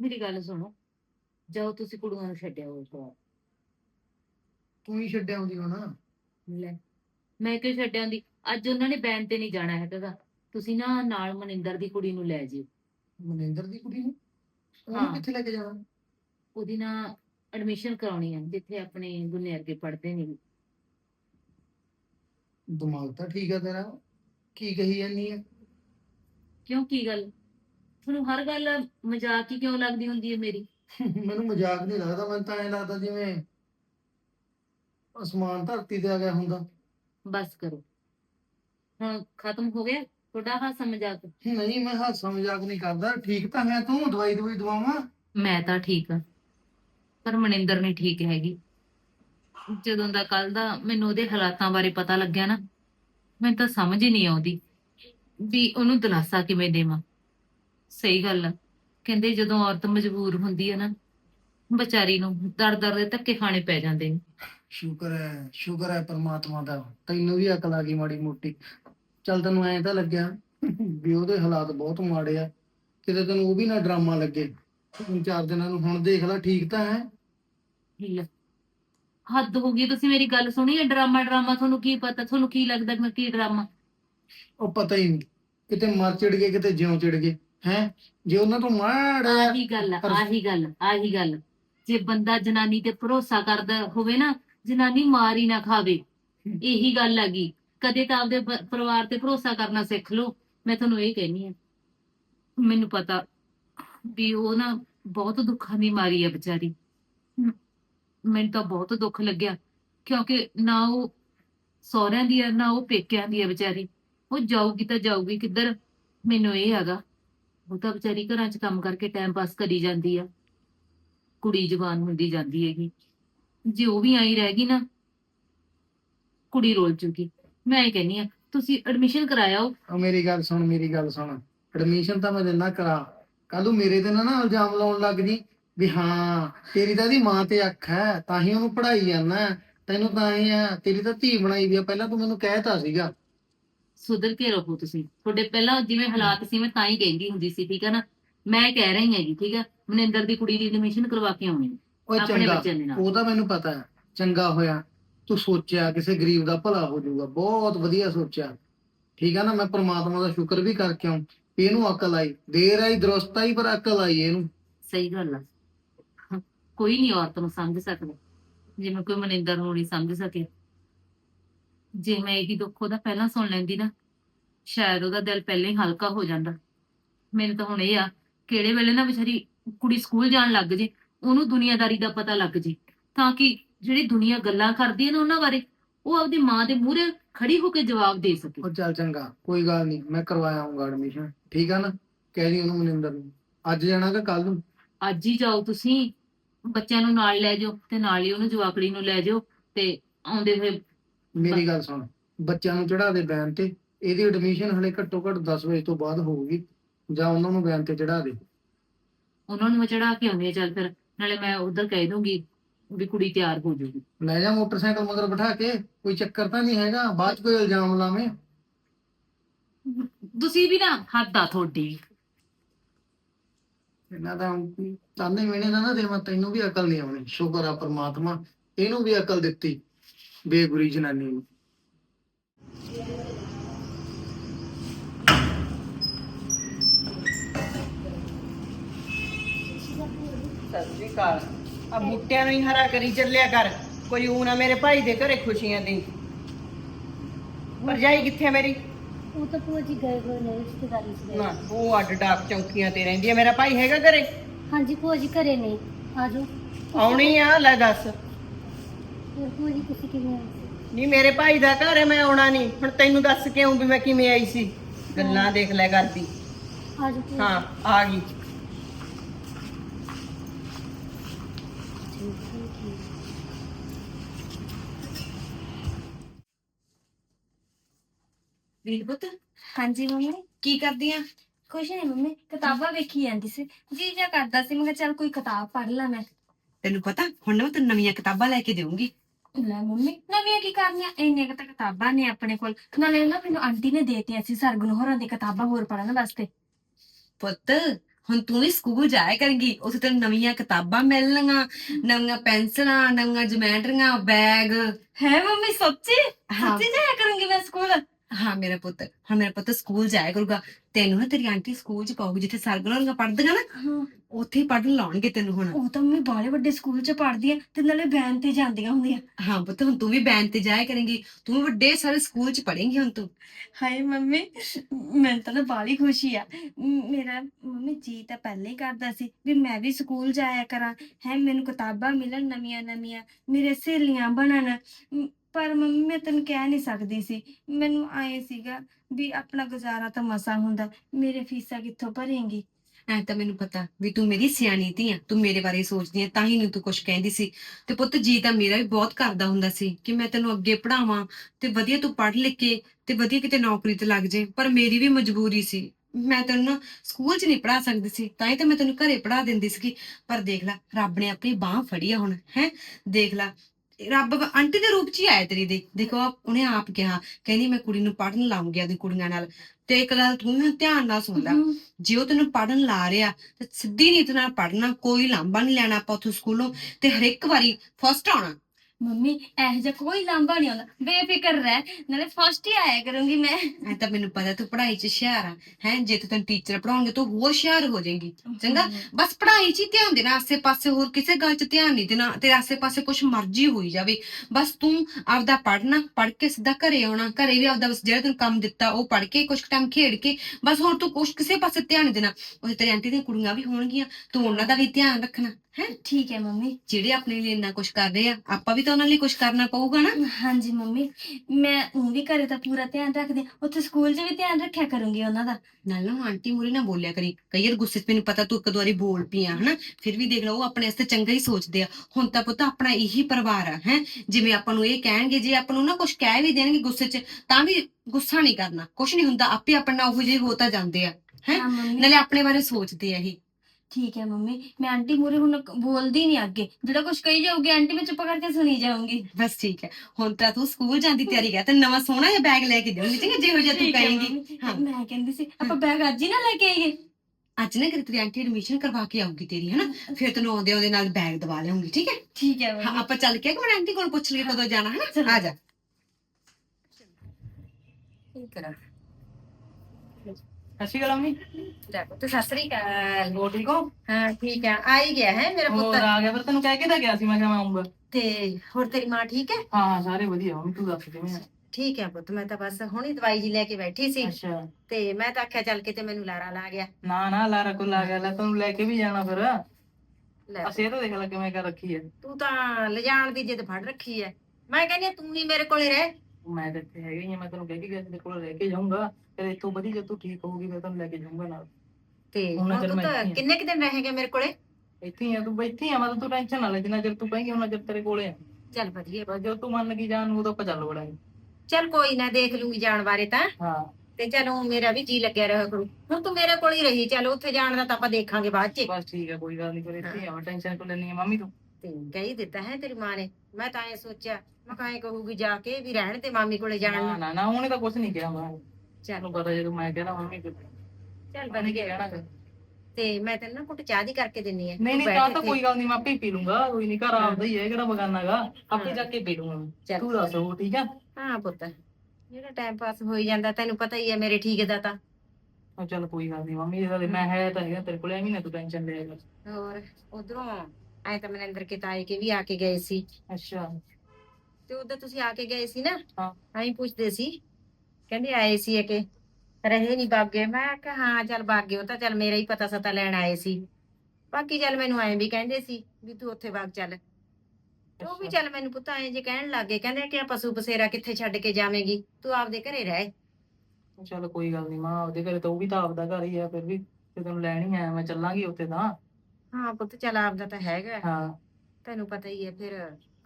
ਮੇਰੀ ਗੱਲ ਸੁਣੋ ਜਾਓ ਤੁਸੀਂ ਕੁੜੀਆਂ ਨੂੰ ਛੱਡਿਆ ਉਹ ਤੋਂ ਤੂੰ ਹੀ ਛੱਡਿਆ ਆਉਂਦੀ ਹੋਣਾ। ਲੈ ਮੈਂ ਕਿਉਂ ਛੱਡਿਆ ਦੀ ਅੱਜ ਉਹਨਾਂ ਨੇ ਬੈਨ ਤੇ ਨਹੀਂ ਜਾਣਾ ਹੈਗਾ ਗਾ। ਤੁਸੀਂ ਨਾ ਨਾਲ ਮਨਿੰਦਰ ਦੀ ਕੁੜੀ ਨੂੰ ਲੈ ਜਿਓ। ਮਨਿੰਦਰ ਦੀ ਕੁੜੀ ਨੂੰ? ਉਹਨੂੰ। ਕਿੱਥੇ ਲੈ ਕੇ ਜਾਣਾ? ਉਹਦੀ ਨਾ ਐਡਮਿਸ਼ਨ ਕਰਾਉਣੀ ਹੈ ਜਿੱਥੇ ਆਪਣੇ ਦੁਨੀਆ ਅੱਗੇ ਪੜ੍ਹਦੇ ਨੇ। ਦਿਮਾਗ ਤਾਂ ਠੀਕ ਆ ਤੇਰਾ। ਕੀ ਕਹੀ ਜਾਨੀ ਆ? ਕਿਉਂ ਕੀ ਗੱਲ? ਤੁਹਾਨੂੰ ਹਰ ਗੱਲ ਮਜ਼ਾਕ ਹੀ ਕਿਉਂ ਲੱਗਦੀ ਹੁੰਦੀ ਹੈ ਮੇਰੀ? ਮੈਨੂੰ ਮਜ਼ਾਕ ਨਹੀਂ ਲੱਗਦਾ ਮੈਨੂੰ ਤਾਂ ਐਂ ਲੱਗਦਾ ਜਿਵੇਂ ਅਸਮਾਨ ਧਰਤੀ ਤੇ ਆ ਗਿਆ ਹੁੰਦਾ। ਬਸ ਕਰੋ। ਹੁਣ ਖਤਮ ਹੋ ਗਿਆ? ਤੁਹਾਡਾ ਹਾਸਾ ਮਜ਼ਾਕ? ਨਹੀਂ ਮੈਂ ਹਾਸਾ ਮਜ਼ਾਕ ਨਹੀਂ ਕਰਦਾ। ਠੀਕ ਤਾਂ ਹੈ ਤੂੰ ਦਵਾਈ ਦਵਾਈ ਦਵਾਵਾਂ? ਮੈਂ ਤਾਂ ਠੀਕ ਆ ਪਰ ਮਨਿੰਦਰ ਨਹੀਂ ਠੀਕ ਹੈਗੀ। ਜਦੋਂ ਦਾ ਕੱਲ ਦਾ ਮੈਨੂੰ ਉਹਦੇ ਹਾਲਾਤਾਂ ਬਾਰੇ ਪਤਾ ਲੱਗਿਆ ਨਾ ਮੈਨੂੰ ਤਾਂ ਸਮਝ ਹੀ ਨਹੀਂ ਆਉਂਦੀ ਵੀ ਉਹਨੂੰ ਦਿਲਾਸਾ ਕਿਵੇਂ ਦੇਵਾਂ। ਸਹੀ ਗੱਲ ਆ। ਕਹਿੰਦੇ ਜਦੋਂ ਔਰਤ ਮਜਬੂਰ ਹੁੰਦੀ ਹੈ ਨਾ ਵਿਚਾਰੀ ਨੂੰ ਦਰ ਦਰ ਦੇ ਧੱਕੇ ਖਾਣੇ ਪੈ ਜਾਂਦੇ ਨੇ। ਸ਼ੁਕਰ ਹੈ ਸ਼ੁਕਰ ਹੈ ਪਰਮਾਤਮਾ ਦਾ। ਤੈਨੂੰ ਵੀ ਅਕਲ ਆ ਗਈ ਮਾੜੀ ਮੋਟੀ। ਚੱਲ ਤੈਨੂੰ ਐਂ ਤਾਂ ਲੱਗਿਆ ਵੀ ਉਹਦੇ ਹਾਲਾਤ ਬਹੁਤ ਮਾੜੇ ਆ। ਕਿਤੇ ਤੈਨੂੰ ਉਹ ਵੀ ਨਾ ਡਰਾਮਾ ਲੱਗੇ। ਤਿੰਨ ਚਾਰ ਦਿਨਾਂ ਨੂੰ ਹੁਣ ਦੇਖ ਲੈ ਠੀਕ ਤਾਂ ਹੈ ਲੈ, ਹੱਦ ਹੋ ਗਈ। ਤੁਸੀਂ ਮੇਰੀ ਗੱਲ ਸੁਣੀ ਹੈ ਡਰਾਮਾ ਡਰਾਮਾ ਤੁਹਾਨੂੰ ਕੀ ਪਤਾ ਤੁਹਾਨੂੰ ਕੀ ਲੱਗਦਾ ਮੈਂ ਕੀ ਡਰਾਮਾ? ਉਹ ਪਤਾ ਹੀ ਨਹੀਂ। ਕਿਤੇ ਮਰ ਚਿੜ ਗਏ ਕਿਤੇ ਜਿਉਂ ਚਿੜ ਗਏ। ਹੈ? ਜੇ ਉਹਨਾਂ ਤੋਂ ਮਾੜਾ ਆਹੀ ਗੱਲ ਆਹੀ ਗੱਲ ਆਹੀ ਗੱਲ। ਜੇ ਬੰਦਾ ਜਨਾਨੀ ਤੇ ਭਰੋਸਾ ਕਰਦਾ ਹੋਵੇ ਨਾ ਜਨਾਨੀ ਮਾਰ ਹੀ ਨਾ ਖਾਵੇ। ਇਹੀ ਗੱਲ ਹੈਗੀ। ਕਦੇ ਤਾਂ ਆਪਦੇ ਪ- ਪਰਿਵਾਰ ਤੇ ਭਰੋਸਾ ਕਰਨਾ ਸਿੱਖ ਲਓ। ਮੈਂ ਤੁਹਾਨੂੰ ਇਹ ਕਹਿਨੀ ਆ ਮੈਨੂੰ ਪਤਾ ਵੀ ਉਹ ਨਾ ਬਹੁਤ ਦੁੱਖਾਂ ਦੀ ਮਾਰੀ ਆ ਵਿਚਾਰੀ। ਮ- ਮੈਨੂੰ ਤਾਂ ਬਹੁਤ ਦੁੱਖ ਲੱਗਿਆ ਕਿਉਂਕਿ ਨਾ ਉਹ ਸਹੁਰਿਆਂ ਦੀ ਆ ਨਾ ਉਹ ਪੇਕਿਆਂ ਦੀ ਆ ਵਿਚਾਰੀ। ਉਹ ਜਾਊਗੀ ਤਾਂ ਜਾਊਗੀ ਕਿੱਧਰ? ਮੈਨੂੰ ਇਹ ਹੈਗਾ ਉਹ ਤਾਂ ਵਿਚਾਰੀ ਘਰਾਂ 'ਚ ਕੰਮ ਕਰਕੇ ਟਾਈਮ ਪਾਸ ਕਰੀ ਜਾਂਦੀ ਆ। ਕੁੜੀ ਜਵਾਨ ਹੁੰਦੀ ਜਾਂਦੀ ਹੈਗੀ। ਜੇ ਉਹ ਵੀ ਆਈ ਰਹਿ ਗਈ ਨਾ, ਕੁੜੀ ਰੋਲ ਚੁੱਕੀ ਮੈਂ ਇਹ ਕਹਿੰਨੀ ਆ ਤੁਸੀਂ ਐਡਮਿਸ਼ਨ ਕਰਾਇਓ ਉਹ? ਮੇਰੀ ਗੱਲ ਸੁਣ, ਮੇਰੀ ਗੱਲ ਸੁਣ। ਐਡਮਿਸ਼ਨ ਤਾਂ ਮੈਂ ਦਿੰਦਾ ਕਰਾ। ਕੱਲੂ ਮੇਰੇ ਤੇ ਨਾ ਨਾ ਇਲਜ਼ਾਮ ਲਾਉਣ ਲੱਗ ਜੀ ਵੀ ਹਾਂ, ਤੇਰੀ ਤਾਂ ਦੀ ਮਾਂ ਤੇ ਅੱਖ ਹੈ, ਤਾਂ ਹੀ ਉਹਨੂੰ ਪੜਾਈ ਜਾਂਦਾ। ਤੈਨੂੰ ਤਾਂ ਹੀ ਆ ਤੇਰੀ ਤਾਂ ਧੀ ਬਣਾਈ ਵੀ ਆ। ਪਹਿਲਾਂ ਤੂੰ ਮੈਨੂੰ ਕਹਿਤਾ ਸੀਗਾ। ਸੁਧਰ ਕੇ ਰਹੋ ਤੁਸੀਂ। ਤੁਹਾਡੇ ਪਹਿਲਾਂ ਜਿਵੇਂ ਹਾਲਾਤ ਸੀ ਮੈਂ ਤਾਂ ਹੀ ਕਹਿੰਦੀ ਹੁੰਦੀ ਸੀ ਠੀਕ ਹੈ ਨਾ? ਮੈਂ ਕਹਿ ਰਹੀ ਹੈਗੀ ਠੀਕ ਹੈ ਮਨਿੰਦਰ ਦੀ ਕੁੜੀ ਦੀ ਐਡਮਿਸ਼ਨ ਕਰਵਾ ਕੇ ਆਉਣੀ ਹੈ, ਆਪਣੇ ਚੰਗਾ ਬੱਚਿਆਂ ਦੇ ਨਾਲ। ਉਹ ਤਾਂ ਮੈਨੂੰ ਪਤਾ ਹੈ ਚੰਗਾ ਹੋਇਆ। ਤੂੰ ਸੋਚਿਆ ਕਿਸੇ ਗਰੀਬ ਦਾ ਭਲਾ ਹੋ ਜਾਊਗਾ ਬਹੁਤ ਵਧੀਆ ਸੋਚਿਆ। ਠੀਕ ਆ ਨਾ ਮੈਂ ਪ੍ਰਮਾਤਮਾ ਦਾ ਸ਼ੁਕਰ ਵੀ ਕਰਕੇ ਆਉਂ। ਇਹਨੂੰ ਅਕਲ ਆਈ ਦੇਰ ਆਈ ਦਰਸਤ ਆਈ ਪਰ ਅਕਲ ਆਈ ਇਹਨੂੰ। ਸਹੀ ਗੱਲ ਆ। ਹਾਂ, ਕੋਈ ਨਹੀਂ ਔਰਤ ਨੂੰ ਸਮਝ ਸਕਦਾ। ਜਿਵੇਂ ਕੋਈ ਮਨਿੰਦਰ ਨੂੰ ਨਹੀਂ ਸਮਝ ਸਕੇ ਜੇ ਮੈਂ ਇਹੀ ਦੁੱਖ ਉਹਦਾ ਪਹਿਲਾਂ ਸੁਣ ਲੈਂਦੀ ਨਾ ਸ਼ਾਇਦ ਉਹਦਾ ਦਿਲ ਪਹਿਲਾਂ ਹੀ ਹਲਕਾ ਹੋ ਜਾਂਦਾ। ਮੈਨੂੰ ਤਾਂ ਹੁਣ ਇਹ ਆ ਕਿਹੜੇ ਵੇਲੇ ਨਾ ਵਿਚਾਰੀ ਕੁੜੀ ਸਕੂਲ ਜਾਣ ਲੱਗ ਜੇ ਉਹਨੂੰ ਦੁਨੀਆਦਾਰੀ ਦਾ ਪਤਾ ਲੱਗ ਜੇ ਤਾਂ ਕਿ ਜਿਹੜੀ ਦੁਨੀਆ ਗੱਲਾਂ ਕਰਦੀ ਹੈ ਨਾ ਉਹਨਾਂ ਬਾਰੇ ਉਹ ਆਪਦੀ ਮਾਂ ਦੇ ਮੂਹਰੇ ਖੜੀ ਹੋ ਕੇ ਜਵਾਬ ਦੇ ਸਕੇ। ਉਹ ਚੱਲ ਚੰਗਾ ਕੋਈ ਗੱਲ ਨਹੀਂ ਮੈਂ ਕਰਵਾਇਆ ਆਉਂਗਾ ਐਡਮਿਸ਼ਨ ਠੀਕ ਆ ਨਾ? ਕਹਿ ਦੀ ਉਹਨੂੰ ਮਨਿੰਦਰ ਨੂੰ। ਅੱਜ ਜਾਣਾ ਕਿ ਕੱਲ ਨੂੰ? ਅੱਜ ਹੀ ਜਾਓ ਤੁਸੀਂ ਬੱਚਿਆਂ ਨੂੰ ਨਾਲ ਲੈ ਜਾਓ ਤੇ ਨਾਲ ਹੀ ਉਹਨੂੰ ਜਵਾਕੜੀ ਨੂੰ ਲੈ ਜਾਓ ਤੇ ਆਉਂਦੇ ਹੋਏ ਮੇਰੀ ਗੱਲ ਸੁਣ ਬੱਚਿਆਂ ਨੂੰ ਚੜਾ ਦੇ ਬੈਨ ਤੇ ਇਹਦੀ ਐਡਮਿਸ਼ਨ ਹਲੇ ਘੱਟੋ ਘੱਟ 10 ਵਜੇ ਤੋਂ ਬਾਅਦ ਹੋਊਗੀ ਜਾਂ ਉਹਨਾਂ ਨੂੰ ਬੈਨ ਤੇ ਚੜਾ ਦੇ। ਉਹਨਾਂ ਨੂੰ ਮੈਂ ਚੜਾ ਕੇ ਆਉਂਦੀ ਚੱਲ ਫਿਰ ਨਾਲੇ ਮੈਂ ਉਧਰ ਕਹਿ ਦੂੰਗੀ ਵੀ ਕੁੜੀ ਤਿਆਰ ਹੋ ਜਾਊਗੀ ਲੈ ਜਾ ਮੋਟਰਸਾਈਕਲ ਮਗਰ ਬਿਠਾ ਕੇ ਕੋਈ ਚੱਕਰ ਤਾਂ ਨਹੀਂ ਹੈਗਾ ਬਾਅਦ ਚ ਕੋਈ ਇਲਜ਼ਾਮ ਲਾਵੇਂ। ਤੁਸੀਂ ਵੀ ਨਾ ਹੱਦ ਆ ਤੁਹਾਡੀ। ਇਹਨਾਂ ਦਾ ਤਾਨੇ ਮੇਨੇ ਦਾ ਨਾ ਦੇਵਾਂ ਤੈਨੂੰ ਵੀ ਅਕਲ ਨਹੀਂ ਆਉਣੀ। ਸ਼ੁਕਰ ਆ ਪ੍ਰਮਾਤਮਾ ਇਹਨੂੰ ਵੀ ਅਕਲ ਦਿੱਤੀ। ਬੇਗੁਰੀ ਜਨਾਨੀ ਨੂੰ। ਸਤਿ ਸ਼੍ਰੀ ਅਕਾਲ ਆ ਬੂਟਿਆਂ ਨੂੰ ਹੀ ਹਰਾ ਕਰੀ ਚੱਲਿਆ ਕਰ। ਕੋਈ ਊ ਨਾ ਮੇਰੇ ਭਾਈ ਦੇ ਘਰੇ ਖੁਸ਼ੀਆਂ ਦੀ ਭਰਜਾਈ ਕਿੱਥੇ ਆ ਮੇਰੀ? ਉਹ ਤਾਂ ਭੂਆ ਜੀ ਗਏ ਹੋਏ ਨੇ ਰਿਸ਼ਤੇਦਾਰੀ 'ਚ ਗਏ ਨਾ ਉਹ ਅੱਡ ਡਾਕ ਚੌਂਕੀਆਂ ਤੇ ਰਹਿੰਦੀ ਆ। ਮੇਰਾ ਭਾਈ ਹੈਗਾ ਘਰੇ? ਹਾਂਜੀ ਭੂਆ ਜੀ ਘਰੇ ਨੇ। ਆਜੋ ਆਉਣੀ ਆ ਲੈ ਦੱਸ। ਹੋਰ ਭੂਆ ਜੀ ਤੁਸੀਂ ਕਿਵੇਂ ਆਏ ਸੀ? ਨਹੀਂ ਮੇਰੇ ਭਾਈ ਦਾ ਘਰ ਹੈ ਮੈਂ ਆਉਣਾ ਨਹੀਂ ਹੁਣ ਤੈਨੂੰ ਦੱਸ ਕੇ ਆਉਂ ਵੀ ਮੈਂ ਕਿਵੇਂ ਆਈ ਸੀ। ਗੱਲਾਂ ਦੇਖ ਲੈ ਕਰਦੀ। ਭੂਆ ਹਾਂ ਆ ਗਈ। ਜੀ ਹੈ ਵੀਰਪੁੱਤ ਹਾਂਜੀ ਮੰਮੀ। ਕੀ ਕਰਦੀ ਆ? ਕੁਛ ਨਹੀਂ ਮੰਮੀ ਕਿਤਾਬਾਂ ਵੇਖੀ ਜਾਂਦੀ ਸੀ। ਜੀ ਜਾਂ ਕਰਦਾ ਸੀ ਮੈਂ ਕਿਹਾ ਚੱਲ ਕੋਈ ਕਿਤਾਬ ਪੜ੍ਹ ਲਾਂ ਮੈਂ। ਤੈਨੂੰ ਪਤਾ ਹੁਣ ਨਾ ਮੈਂ ਤੈਨੂੰ ਨਵੀਆਂ ਕਿਤਾਬਾਂ ਲੈ ਕੇ ਦੇਵਾਂਗੀ ਲੈ ਮੰਮੀ ਨਵੀਆਂ ਕੀ ਕਰਨੀਆਂ? ਇੰਨੀਆਂ ਕੁ ਤਾਂ ਕਿਤਾਬਾਂ ਨੇ ਆਪਣੇ ਕੋਲ। ਨਾਲੇ ਨਾ ਮੈਨੂੰ ਆਂਟੀ ਨੇ ਦੇਤੀਆਂ ਸੀ ਸਰਗੁਣ ਹੋਰਾਂ ਦੀ ਕਿਤਾਬਾਂ ਹੋਰ ਪੜ੍ਹਨ ਵਾਸਤੇ। ਪੁੱਤ ਹੁਣ ਤੂੰ ਵੀ ਸਕੂਲ ਜਾਇਆ ਕਰੇਂਗੀ ਉੱਥੇ ਤੈਨੂੰ ਨਵੀਆਂ ਕਿਤਾਬਾਂ ਮਿਲਣਗੀਆਂ ਨਵੀਆਂ ਪੈਨਸਲਾਂ ਨਵੀਆਂ ਜਮੈਟਰੀਆਂ ਬੈਗ। ਹੈ ਮੰਮੀ ਸੱਚੀ? ਹਾਂ। ਸੱਚੀ ਜਾਇਆ ਕਰੂੰਗੀ ਮੈਂ ਸਕੂਲ? ਹਾਂ ਮੇਰਾ ਪੁੱਤ। ਹੁਣ ਮੇਰਾ ਪੁੱਤ ਸਕੂਲ ਜਾਇਆ ਕਰੂਗਾ। ਤੈਨੂੰ ਨਾ ਤੇਰੀ ਆਂਟੀ ਸਕੂਲ ਚ ਪਾਉਗੀ ਜਿੱਥੇ ਸਰਗੁਣਾਂ ਪੜ੍ਹਦੀਆਂ ਨਾ ਹਾਂ। ਉੱਥੇ ਹੀ ਪੜ੍ਹਨ ਲਾਉਣਗੇ ਤੈਨੂੰ ਹੁਣ। ਉਹ ਤਾਂ ਮੰਮੀ ਬਾਲੇ ਵੱਡੇ ਸਕੂਲ ਚ ਪੜ੍ਹਦੀ ਆ ਤੇ ਨਾਲੇ ਵੈਨ ਤੇ ਜਾਂਦੀਆਂ ਹੁੰਦੀਆਂ। ਹਾਂ ਪੁੱਤ ਹੁਣ ਤੂੰ ਵੀ ਬੈਂਚ ਤੇ ਜਾਇਆ ਕਰੇਂਗੀ। ਤੂੰ ਵੱਡੇ ਸਾਰੇ ਸਕੂਲ ਚ ਪੜ੍ਹੇਂਗੀ ਹੁਣ ਤੂੰ। ਹਾਏ ਮੰਮੀ ਮੈਨੂੰ ਤਾਂ ਨਾ ਬਾਲੀ ਖੁਸ਼ੀ ਆ। ਮ- ਮੇਰਾ ਮੰਮੀ ਜੀ ਤਾਂ ਪਹਿਲੇ ਹੀ ਕਰਦਾ ਸੀ ਵੀ ਮੈਂ ਵੀ ਸਕੂਲ ਜਾਇਆ ਕਰਾਂ। ਹੈ ਮੈਨੂੰ ਕਿਤਾਬਾਂ ਮਿਲਣ ਨਵੀਆਂ ਨਵੀਆਂ ਮੇਰੇ ਸਹੇਲੀਆਂ ਬਣਨ। ਮ, ਪਰ ਮੰਮੀ, ਮੈਂ ਤੈਨੂੰ ਕਹਿ ਨਹੀਂ ਸਕਦੀ ਸੀ। ਮੈਨੂੰ ਆਏ ਸੀਗਾ ਵੀ ਆਪਣਾ ਗੁਜ਼ਾਰਾ ਤਾਂ ਮਸਾ ਹੁੰਦਾ। ਮੇਰੇ ਫੀਸਾਂ ਕਿੱਥੋਂ ਭਰੇਂਗੀ? ਐ ਤਾਂ ਮੈਨੂੰ ਪਤਾ ਵੀ ਤੂੰ ਮੇਰੀ ਸਿਆਣੀ ਧੀ ਆ। ਤੂੰ ਮੇਰੇ ਬਾਰੇ ਸੋਚਦੀ ਆ, ਤਾਂ ਹੀ ਨਹੀਂ ਤੂੰ ਕੁਝ ਕਹਿੰਦੀ ਸੀ। ਤੇ ਪੁੱਤ, ਜੀ ਤਾਂ ਮੇਰਾ ਵੀ ਬਹੁਤ ਕਰਦਾ ਹੁੰਦਾ ਸੀ ਕਿ ਮੈਂ ਤੈਨੂੰ ਅੱਗੇ ਪੜਾਵਾਂ ਤੇ ਵਧੀਆ ਤੂੰ ਪੜ੍ਹ ਲਿਖ ਕੇ ਤੇ ਵਧੀਆ ਕਿਤੇ ਨੌਕਰੀ ਤੇ ਲੱਗ ਜੇ। ਪਰ ਮੇਰੀ ਵੀ ਮਜਬੂਰੀ ਸੀ। ਮੈਂ ਤੈਨੂੰ ਨਾ ਸਕੂਲ 'ਚ ਨਹੀਂ ਪੜਾ ਸਕਦੀ ਸੀ, ਤਾਂ ਹੀ ਤਾਂ ਮੈਂ ਤੈਨੂੰ ਘਰੇ ਪੜਾ ਦਿੰਦੀ ਸੀ ਪਰ ਦੇਖ ਲੈ, ਰੱਬ ਨੇ ਆਪਣੀ ਬਾਹ ਫੜੀ ਆ ਹੁਣ, ਹੈ? ਦੇਖ ਲੈ ਰੱਬ ਆਂਟੀ ਦੇ ਰੂਪ 'ਚ ਹੀ ਆਇਆ ਤੇਰੀ ਦੇ ਦੇਖੋ ਉਹਨੇ ਆਪ ਕਿਹਾ ਕਹਿੰਦੀ ਮੈਂ ਕੁੜੀ ਨੂੰ ਪੜਨ ਲਾਉਂਗੀ ਆਪਣੀ ਕੁੜੀਆਂ ਨਾਲ। ਤੇ ਇੱਕ ਗੱਲ ਤੂੰ ਵੀ ਧਿਆਨ ਨਾਲ ਸੁਣ ਲੈ। ਜੇ ਉਹ ਤੈਨੂੰ ਪੜਨ ਲਾ ਰਿਹਾ ਤੇ ਸਿੱਧੀ ਨੀਤ ਨਾਲ ਪੜਨਾ ਕੋਈ ਲਾਂਭਾ ਨਹੀਂ ਲੈਣਾ ਆਪਾਂ ਉੱਥੋਂ ਸਕੂਲੋਂ। ਤੇ ਹਰ ਇੱਕ ਵਾਰੀ ਫਸਟ ਆਉਣਾ। ਮੰਮੀ ਇਹੋ ਜਿਹਾ ਕੋਈ ਲਾਂਭਾ ਨਹੀਂ ਆਉਂਦਾ। ਬੇਫਿਕਰ ਰਹਿ ਨਾਲੇ ਫਸਟ ਹੀ ਆਇਆ ਕਰੂੰਗੀ ਮੈਂ। ਐ ਤਾਂ ਮੈਨੂੰ ਪਤਾ ਤੂੰ ਪੜ੍ਹਾਈ 'ਚ ਹੁਸ਼ਿਆਰ ਆ। ਹੈ ਜੇ ਤੂੰ ਤੈਨੂੰ ਟੀਚਰ ਪੜਾਉਣਗੇ ਤੂੰ ਹੋਰ ਹੁਸ਼ਿਆਰ ਹੋ ਜਾਏਗੀ। ਚੰਗਾ? ਬਸ ਪੜ੍ਹਾਈ 'ਚ ਹੀ ਧਿਆਨ ਦੇਣਾ ਆਸੇ-ਪਾਸੇ ਹੋਰ ਕਿਸੇ ਗੱਲ 'ਚ ਧਿਆਨ ਨਹੀਂ ਦੇਣਾ ਤੇਰੇ ਆਸੇ-ਪਾਸੇ ਕੁਝ ਮਰਜ਼ੀ ਹੋਈ ਜਾਵੇ। ਬਸ ਤੂੰ ਆਪਦਾ ਪੜ੍ਹਨਾ ਪੜ੍ਹ ਕੇ ਸਿੱਧਾ ਘਰੇ ਆਉਣਾ। ਘਰੇ ਵੀ ਆਪਦਾ ਬਸ ਜਿਹੜਾ ਤੈਨੂੰ ਕੰਮ ਦਿੱਤਾ ਉਹ ਪੜ੍ਹ ਕੇ ਕੁਝ ਟਾਈਮ ਖੇਡ ਕੇ ਬਸ ਹੋਰ ਤੂੰ ਕੁਛ ਕਿਸੇ ਪਾਸੇ ਧਿਆਨ ਨਹੀਂ ਦੇਣਾ। ਉਹ ਤੇਰੀ ਆਂਟੀ ਦੀਆਂ ਕੁੜੀਆਂ ਵੀ ਹੋਣਗੀਆਂ ਤੂੰ ਉਹਨਾਂ ਦਾ ਵੀ ਧਿਆਨ ਰੱਖਣਾ। ਹੈ? ਠੀਕ ਹੈ ਮੰਮੀ ਜਿਹੜੇ ਆਪਣੇ ਲਈ ਇੰਨਾ ਕੁਝ ਕਰ ਰਹੇ ਆ ਆਪਾਂ ਵੀ ਤਾਂ ਉਹਨਾਂ ਲਈ ਕੁਝ ਕਰਨਾ ਪਊਗਾ ਨਾ। ਹਾਂਜੀ ਮੰਮੀ ਮੈਂ ਉਹ ਵੀ ਘਰੇ ਤਾਂ ਪੂਰਾ ਧਿਆਨ ਰੱਖਦੀ ਹਾਂ। ਉੱਥੇ ਸਕੂਲ 'ਚ ਵੀ ਧਿਆਨ ਰੱਖਿਆ ਕਰੂੰਗੀ ਉਹਨਾਂ ਦਾ। ਨਾਲ ਨਾ ਆਂਟੀ ਮੂਰੇ ਨਾ ਬੋਲਿਆ ਕਰੀ। ਕਈ ਵਾਰ ਗੁੱਸੇ 'ਚ ਮੈਨੂੰ ਪਤਾ ਤੂੰ ਇੱਕ ਦੋ ਵਾਰੀ ਬੋਲ ਪਈ ਆ ਹਨਾ? ਫਿਰ ਵੀ ਦੇਖ ਲਓ ਉਹ ਆਪਣੇ ਵਾਸਤੇ ਚੰਗਾ ਹੀ ਸੋਚਦੇ ਆ। ਹੁਣ ਤਾਂ ਪੁੱਤ ਆਪਣਾ ਇਹੀ ਪਰਿਵਾਰ ਆ ਹੈ? ਜਿਵੇਂ ਆਪਾਂ ਨੂੰ ਇਹ ਕਹਿਣਗੇ ਜੇ ਆਪਾਂ ਨੂੰ ਨਾ ਕੁਝ ਕਹਿ ਵੀ ਦੇਣਗੇ ਗੁੱਸੇ 'ਚ ਤਾਂ ਵੀ ਗੁੱਸਾ ਨਹੀਂ ਕਰਨਾ। ਕੁਝ ਨਹੀਂ ਹੁੰਦਾ ਆਪੇ ਆਪਣਾ ਉਹੋ ਜਿਹੇ ਹੋ ਤਾਂ ਜਾਂਦੇ ਆ ਹੈਂ? ਹਾਂ ਮੰਮੀ। ਨਾਲੇ ਆਪਣੇ ਬਾਰੇ ਸੋਚਦੇ ਆ ਇਹ। ਠੀਕ ਹੈ ਮੰਮੀ ਮੈਂ ਆਂਟੀ ਮੂਰੇ ਹੁਣ ਬੋਲਦੀ ਨਹੀਂ ਅੱਗੇ। ਜਿਹੜਾ ਕੁਝ ਕਹੀ ਜਾਊਗੀ ਆਂਟੀ ਮੈਂ ਚੁੱਪ ਕਰਕੇ ਸੁਣੀ ਜਾਊਂਗੀ। ਬਸ ਠੀਕ ਹੈ। ਹੁਣ ਤਾਂ ਤੂੰ ਸਕੂਲ ਜਾਣ ਦੀ ਤਿਆਰੀ ਕਰ ਤੇ ਨਵਾਂ ਸੋਹਣਾ ਜਿਹਾ ਬੈਗ ਲੈ ਕੇ ਦੇਵਾਂਗੀ ਠੀਕ ਹੈ ਜਿਹੋ ਜਿਹਾ ਤੂੰ ਠੀਕ ਹੈ ਕਹੇਂਗੀ। ਹਾਂ। ਮੈਂ ਕਹਿੰਦੀ ਸੀ ਆਪਾਂ ਬੈਗ ਅੱਜ ਹੀ ਨਾ ਲੈ ਕੇ ਆਈਏ। ਅੱਜ ਨਾ ਕਰੀ ਤੇਰੀ ਆਂਟੀ ਐਡਮਿਸ਼ਨ ਕਰਵਾ ਕੇ ਆਊਗੀ ਤੇਰੀ ਹਨਾ? ਫਿਰ ਤੈਨੂੰ ਆਉਂਦੇ ਆਉਂਦੇ ਨਾਲ ਬੈਗ ਦਵਾ ਲਿਆਉਂਗੀ ਠੀਕ ਹੈ? ਠੀਕ ਹੈ ਹਾਂ ਆਪਾਂ ਚੱਲ ਕੇ ਕਿ ਆਂਟੀ ਕੋਲ ਪੁੱਛ ਲਈ ਕਦੋਂ ਜਾਣਾ। ਹਨਾ? ਆ ਜਾ। ਸਸੀ ਗੱਲ ਅੰਮੀ ਤੇ ਸਤਿ ਸ੍ਰੀ ਅਕਾਲ। ਹੋ ਠੀਕ ਹੋ? ਹਾਂ ਠੀਕ ਆ। ਆ ਹੀ ਗਿਆ ਹੈ ਮੇਰਾ ਹੋਰ ਪੁੱਤ ਆ ਗਿਆ ਪਰ ਤੈਨੂੰ ਕਹਿ ਕੇ ਤਾਂ ਗਿਆ ਸੀ ਮੈਂ ਕਿਹਾ ਮੈਂ ਆਉਂਗਾ ਤੇ ਹੋਰ ਤੇਰੀ ਮਾਂ ਠੀਕ ਹੈ? ਹਾਂ ਸਾਰੇ ਵਧੀਆ ਮੰਮੀ ਤੂੰ ਦੱਸ ਕਿਵੇਂ ਆ? ਠੀਕ ਹੈ ਪੁੱਤ ਮੈਂ ਤਾਂ ਬਸ ਹੁਣੀ ਦਵਾਈ ਜੀ ਲੈ ਕੇ ਬੈਠੀ ਸੀ। ਅੱਛਾ। ਤੇ ਮੈਂ ਤਾਂ ਆਖਿਆ ਚੱਲ ਕਿਤੇ ਮੈਨੂੰ ਲਾਰਾ ਲਾ ਗਿਆ। ਨਾ ਨਾ ਲਾਰਾ ਕੋਲ ਆ ਗਿਆ ਲੈ ਤੈਨੂੰ ਲੈ ਕੇ ਵੀ ਜਾਣਾ ਫਿਰ। ਲੈ। ਅਸੀਂ ਇਹ ਤਾਂ ਦੇਖ ਲੈ ਕਿਵੇਂ ਕਰ ਰੱਖੀ ਹੈ। ਤੂੰ ਤਾਂ ਲਿਜਾਣ ਦੀ ਜਿੱਦ ਫੜ ਰੱਖੀ ਹੈ। ਮੈਂ ਕਹਿੰਦੀ ਹਾਂ ਤੂੰ ਵੀ ਮੇਰੇ ਕੋਲੇ ਰਹਿ। ਮੈਂ ਤਾਂ ਇੱਥੇ ਹੈਗਾ ਹੀ ਆ ਮੈਂ ਤੈਨੂੰ ਕਹਿ ਕੇ ਗਿਆ ਸੀ ਤੇਰੇ ਕੋਲ ਰਹਿ ਕੇ ਜਾਊਂਗਾ ਫਿਰ ਇੱਥੋਂ ਵਧੀਆ ਜੇ ਤੂੰ ਠੀਕ ਹੋਊਗੀ ਫਿਰ ਤੈਨੂੰ ਲੈ ਕੇ ਜਾਊਂਗਾ ਨਾਲ ਤੇ ਹੁਣ ਹੁਣ ਚਿਰ ਮੈਂ ਇੱਥੇ ਪੁੱਤ ਹਾਂ। ਕਿੰਨੇ ਕਿ ਦਿਨ ਰਹੇਗਾ ਮੇਰੇ ਕੋਲੇ ਇੱਥੇ ਹੀ ਆ ਤੂੰ ਬੈਠੀ ਆ ਮੈਂ ਤਾਂ ਤੂੰ ਟੈਨਸ਼ਨ ਨਾ ਲੈ ਜਿੰਨਾ ਚਿਰ ਤੂੰ ਕਹੇਂਗੀ ਉਹਨਾਂ ਚਿਰ ਤੇਰੇ ਕੋਲੇ ਆ ਚੱਲ ਵਧੀਆ ਬਸ ਜਦੋਂ ਤੂੰ ਮੰਨ ਗਈ ਜਾਣ ਨੂੰ ਉਦੋਂ ਆਪਾਂ ਚੱਲ ਵੜਾਂਗੇ ਚੱਲ ਕੋਈ ਨਾ ਦੇਖ ਲੂੰਗੀ ਜਾਣ ਬਾਰੇ ਤਾਂ ਹਾਂ ਤੇ ਚਲੋ ਮੇਰਾ ਵੀ ਜੀ ਲੱਗਿਆ ਰਿਹਾ ਕਰੂ ਹੁਣ ਤੂੰ ਮੇਰੇ ਕੋਲ ਹੀ ਰਹੀ ਚੱਲ ਉੱਥੇ ਜਾਣ ਦਾ ਤਾਂ ਆਪਾਂ ਦੇਖਾਂਗੇ ਬਾਅਦ ਚ ਬਸ ਠੀਕ ਹੈ ਕੋਈ ਗੱਲ ਨਹੀਂ ਫਿਰ ਇੱਥੇ ਆ ਟੈਨਸ਼ਨ ਕੋ ਲੈਣੀ ਹੈ ਮੰਮੀ ਤੂੰ ਤੇ ਕਹੀ ਦਿੱਤਾ ਹੈ ਤੇਰੀ ਮਾਂ ਨੇ। ਮੈਂ ਤਾਂ ਐ ਸੋਚਿਆ ਮੈਂ ਕਾਹੇ ਕਹੂਗੀ ਜਾ ਕੇ ਵੀ ਰਹਿਣ ਤੇ ਮਾਮੀ ਕੋਲੇ ਜਾਣ ਨਾ। ਨੂੰ ਨਾ ਨਾ ਉਹਨੇ ਤਾਂ ਕੁਝ ਨਹੀਂ ਕਿਹਾ ਮੈਂ ਚੱਲ। ਤੈਨੂੰ ਪਤਾ ਜਦੋਂ ਮੈਂ ਕਹਿਣਾ ਮੰਮੀ ਕੁਝ ਚੱਲ ਬਣ ਕੇ ਵਧੀਆ। ਕਹਿਣਾ ਫਿਰ। ਤੇ ਮੈਂ ਤੈਨੂੰ ਨਾ ਕੁੱਟ ਚਾਹ ਦੀ ਕਰਕੇ ਦਿੰਨੀ ਆ। ਨਹੀਂ ਨਹੀਂ ਚਾਹ ਤਾਂ ਕੋਈ ਗੱਲ ਨਹੀਂ ਮੈਂ ਆਪੇ ਹੀ ਪੀ ਲੂੰਗਾ। ਕੋਈ ਨਹੀਂ ਘਰ ਆਪਦਾ ਹੀ ਹੈ। ਕਿਹੜਾ ਬਗਾਨਾਗਾ ਆਪੇ ਜਾ ਕੇ ਪੀ ਲੂੰਗਾ ਮੈਂ। ਚੱਲ। ਤੂੰ ਦੱਸ ਉਹ ਠੀਕ ਆ? ਹਾਂ ਪੁੱਤ। ਜਿਹੜਾ ਟਾਈਮ ਪਾਸ ਹੋਈ ਜਾਂਦਾ ਤੈਨੂੰ ਪਤਾ ਹੀ ਹੈ ਮੇਰੇ ਠੀਕ ਦਾ ਤਾਂ ਉਹ ਚੱਲ ਕੋਈ ਗੱਲ ਨਹੀਂ ਮੰਮੀ ਇਹਦਾ ਮੈਂ ਹੈ ਤਾਂ ਹੈਗਾ ਤੇਰੇ ਕੋਲ ਐਵੇਂ ਨਾ ਤੂੰ ਟੈਨਸ਼ਨ ਲੈ ਕਰ ਹੋਰ ਉਧਰੋਂ ਐ ਤਾਂ ਮਨਿੰਦਰ ਕੇ ਤਾਏ ਕੇ ਵੀ ਆ ਕੇ ਗਏ ਸੀ। ਅੱਛਾ। ਤੇ ਉਧਰ ਤੁਸੀਂ ਆ ਕੇ ਗਏ ਸੀ ਨਾ? ਹਾਂ। ਐਂ ਪੁੱਛਦੇ ਸੀ। ਕਹਿੰਦੇ ਆਏ ਸੀ ਕਿ ਰਹੇ ਨਹੀਂ ਬਾਗੇ। ਮੈਂ ਕਿਹਾ ਹਾਂ ਚੱਲ ਬਾਗੇ ਉਹ ਤਾਂ ਚੱਲ ਮੇਰਾ ਹੀ ਪਤਾ ਸਤਾ ਲੈਣ ਆਏ ਸੀ। ਬਾਕੀ ਚੱਲ ਮੈਨੂੰ ਐਂ ਵੀ ਕਹਿੰਦੇ ਸੀ ਵੀ ਤੂੰ ਉੱਥੇ ਬਾਗ ਚੱਲ। ਤੇ ਉਹ ਵੀ ਚੱਲ ਮੈਨੂੰ ਪੁੱਤ ਐਂ ਜੇ ਕਹਿਣ ਲੱਗੇ ਕਹਿੰਦੇ ਕਿ ਆ ਪਸ਼ੂ ਪਸੇਰਾ ਕਿੱਥੇ ਛੱਡ ਕੇ ਜਾਵੇਂਗੀ? ਤੂੰ ਆਪਦੇ ਘਰੇ ਰਹਿ। ਚੱਲ ਕੋਈ ਗੱਲ ਨਹੀਂ ਮਾਂ ਆਪਦੇ ਘਰੇ ਤਾਂ ਉਹ ਵੀ ਤਾਂ ਆਪਦਾ ਘਰ ਹੀ ਆ ਫਿਰ ਵੀ। ਤੇ ਤੈਨੂੰ ਲੈਣ ਹੀ ਆਇਆ ਮੈਂ ਚੱਲਾਂਗੀ ਉੱਥੇ ਤਾਂ। ਹਾਂ ਪੁੱਤ ਚੱਲ ਆਪਦਾ ਤਾਂ ਹੈਗਾ ਹਾਂ। ਤੈਨੂੰ ਪਤਾ ਹੀ ਹੈ ਫਿਰ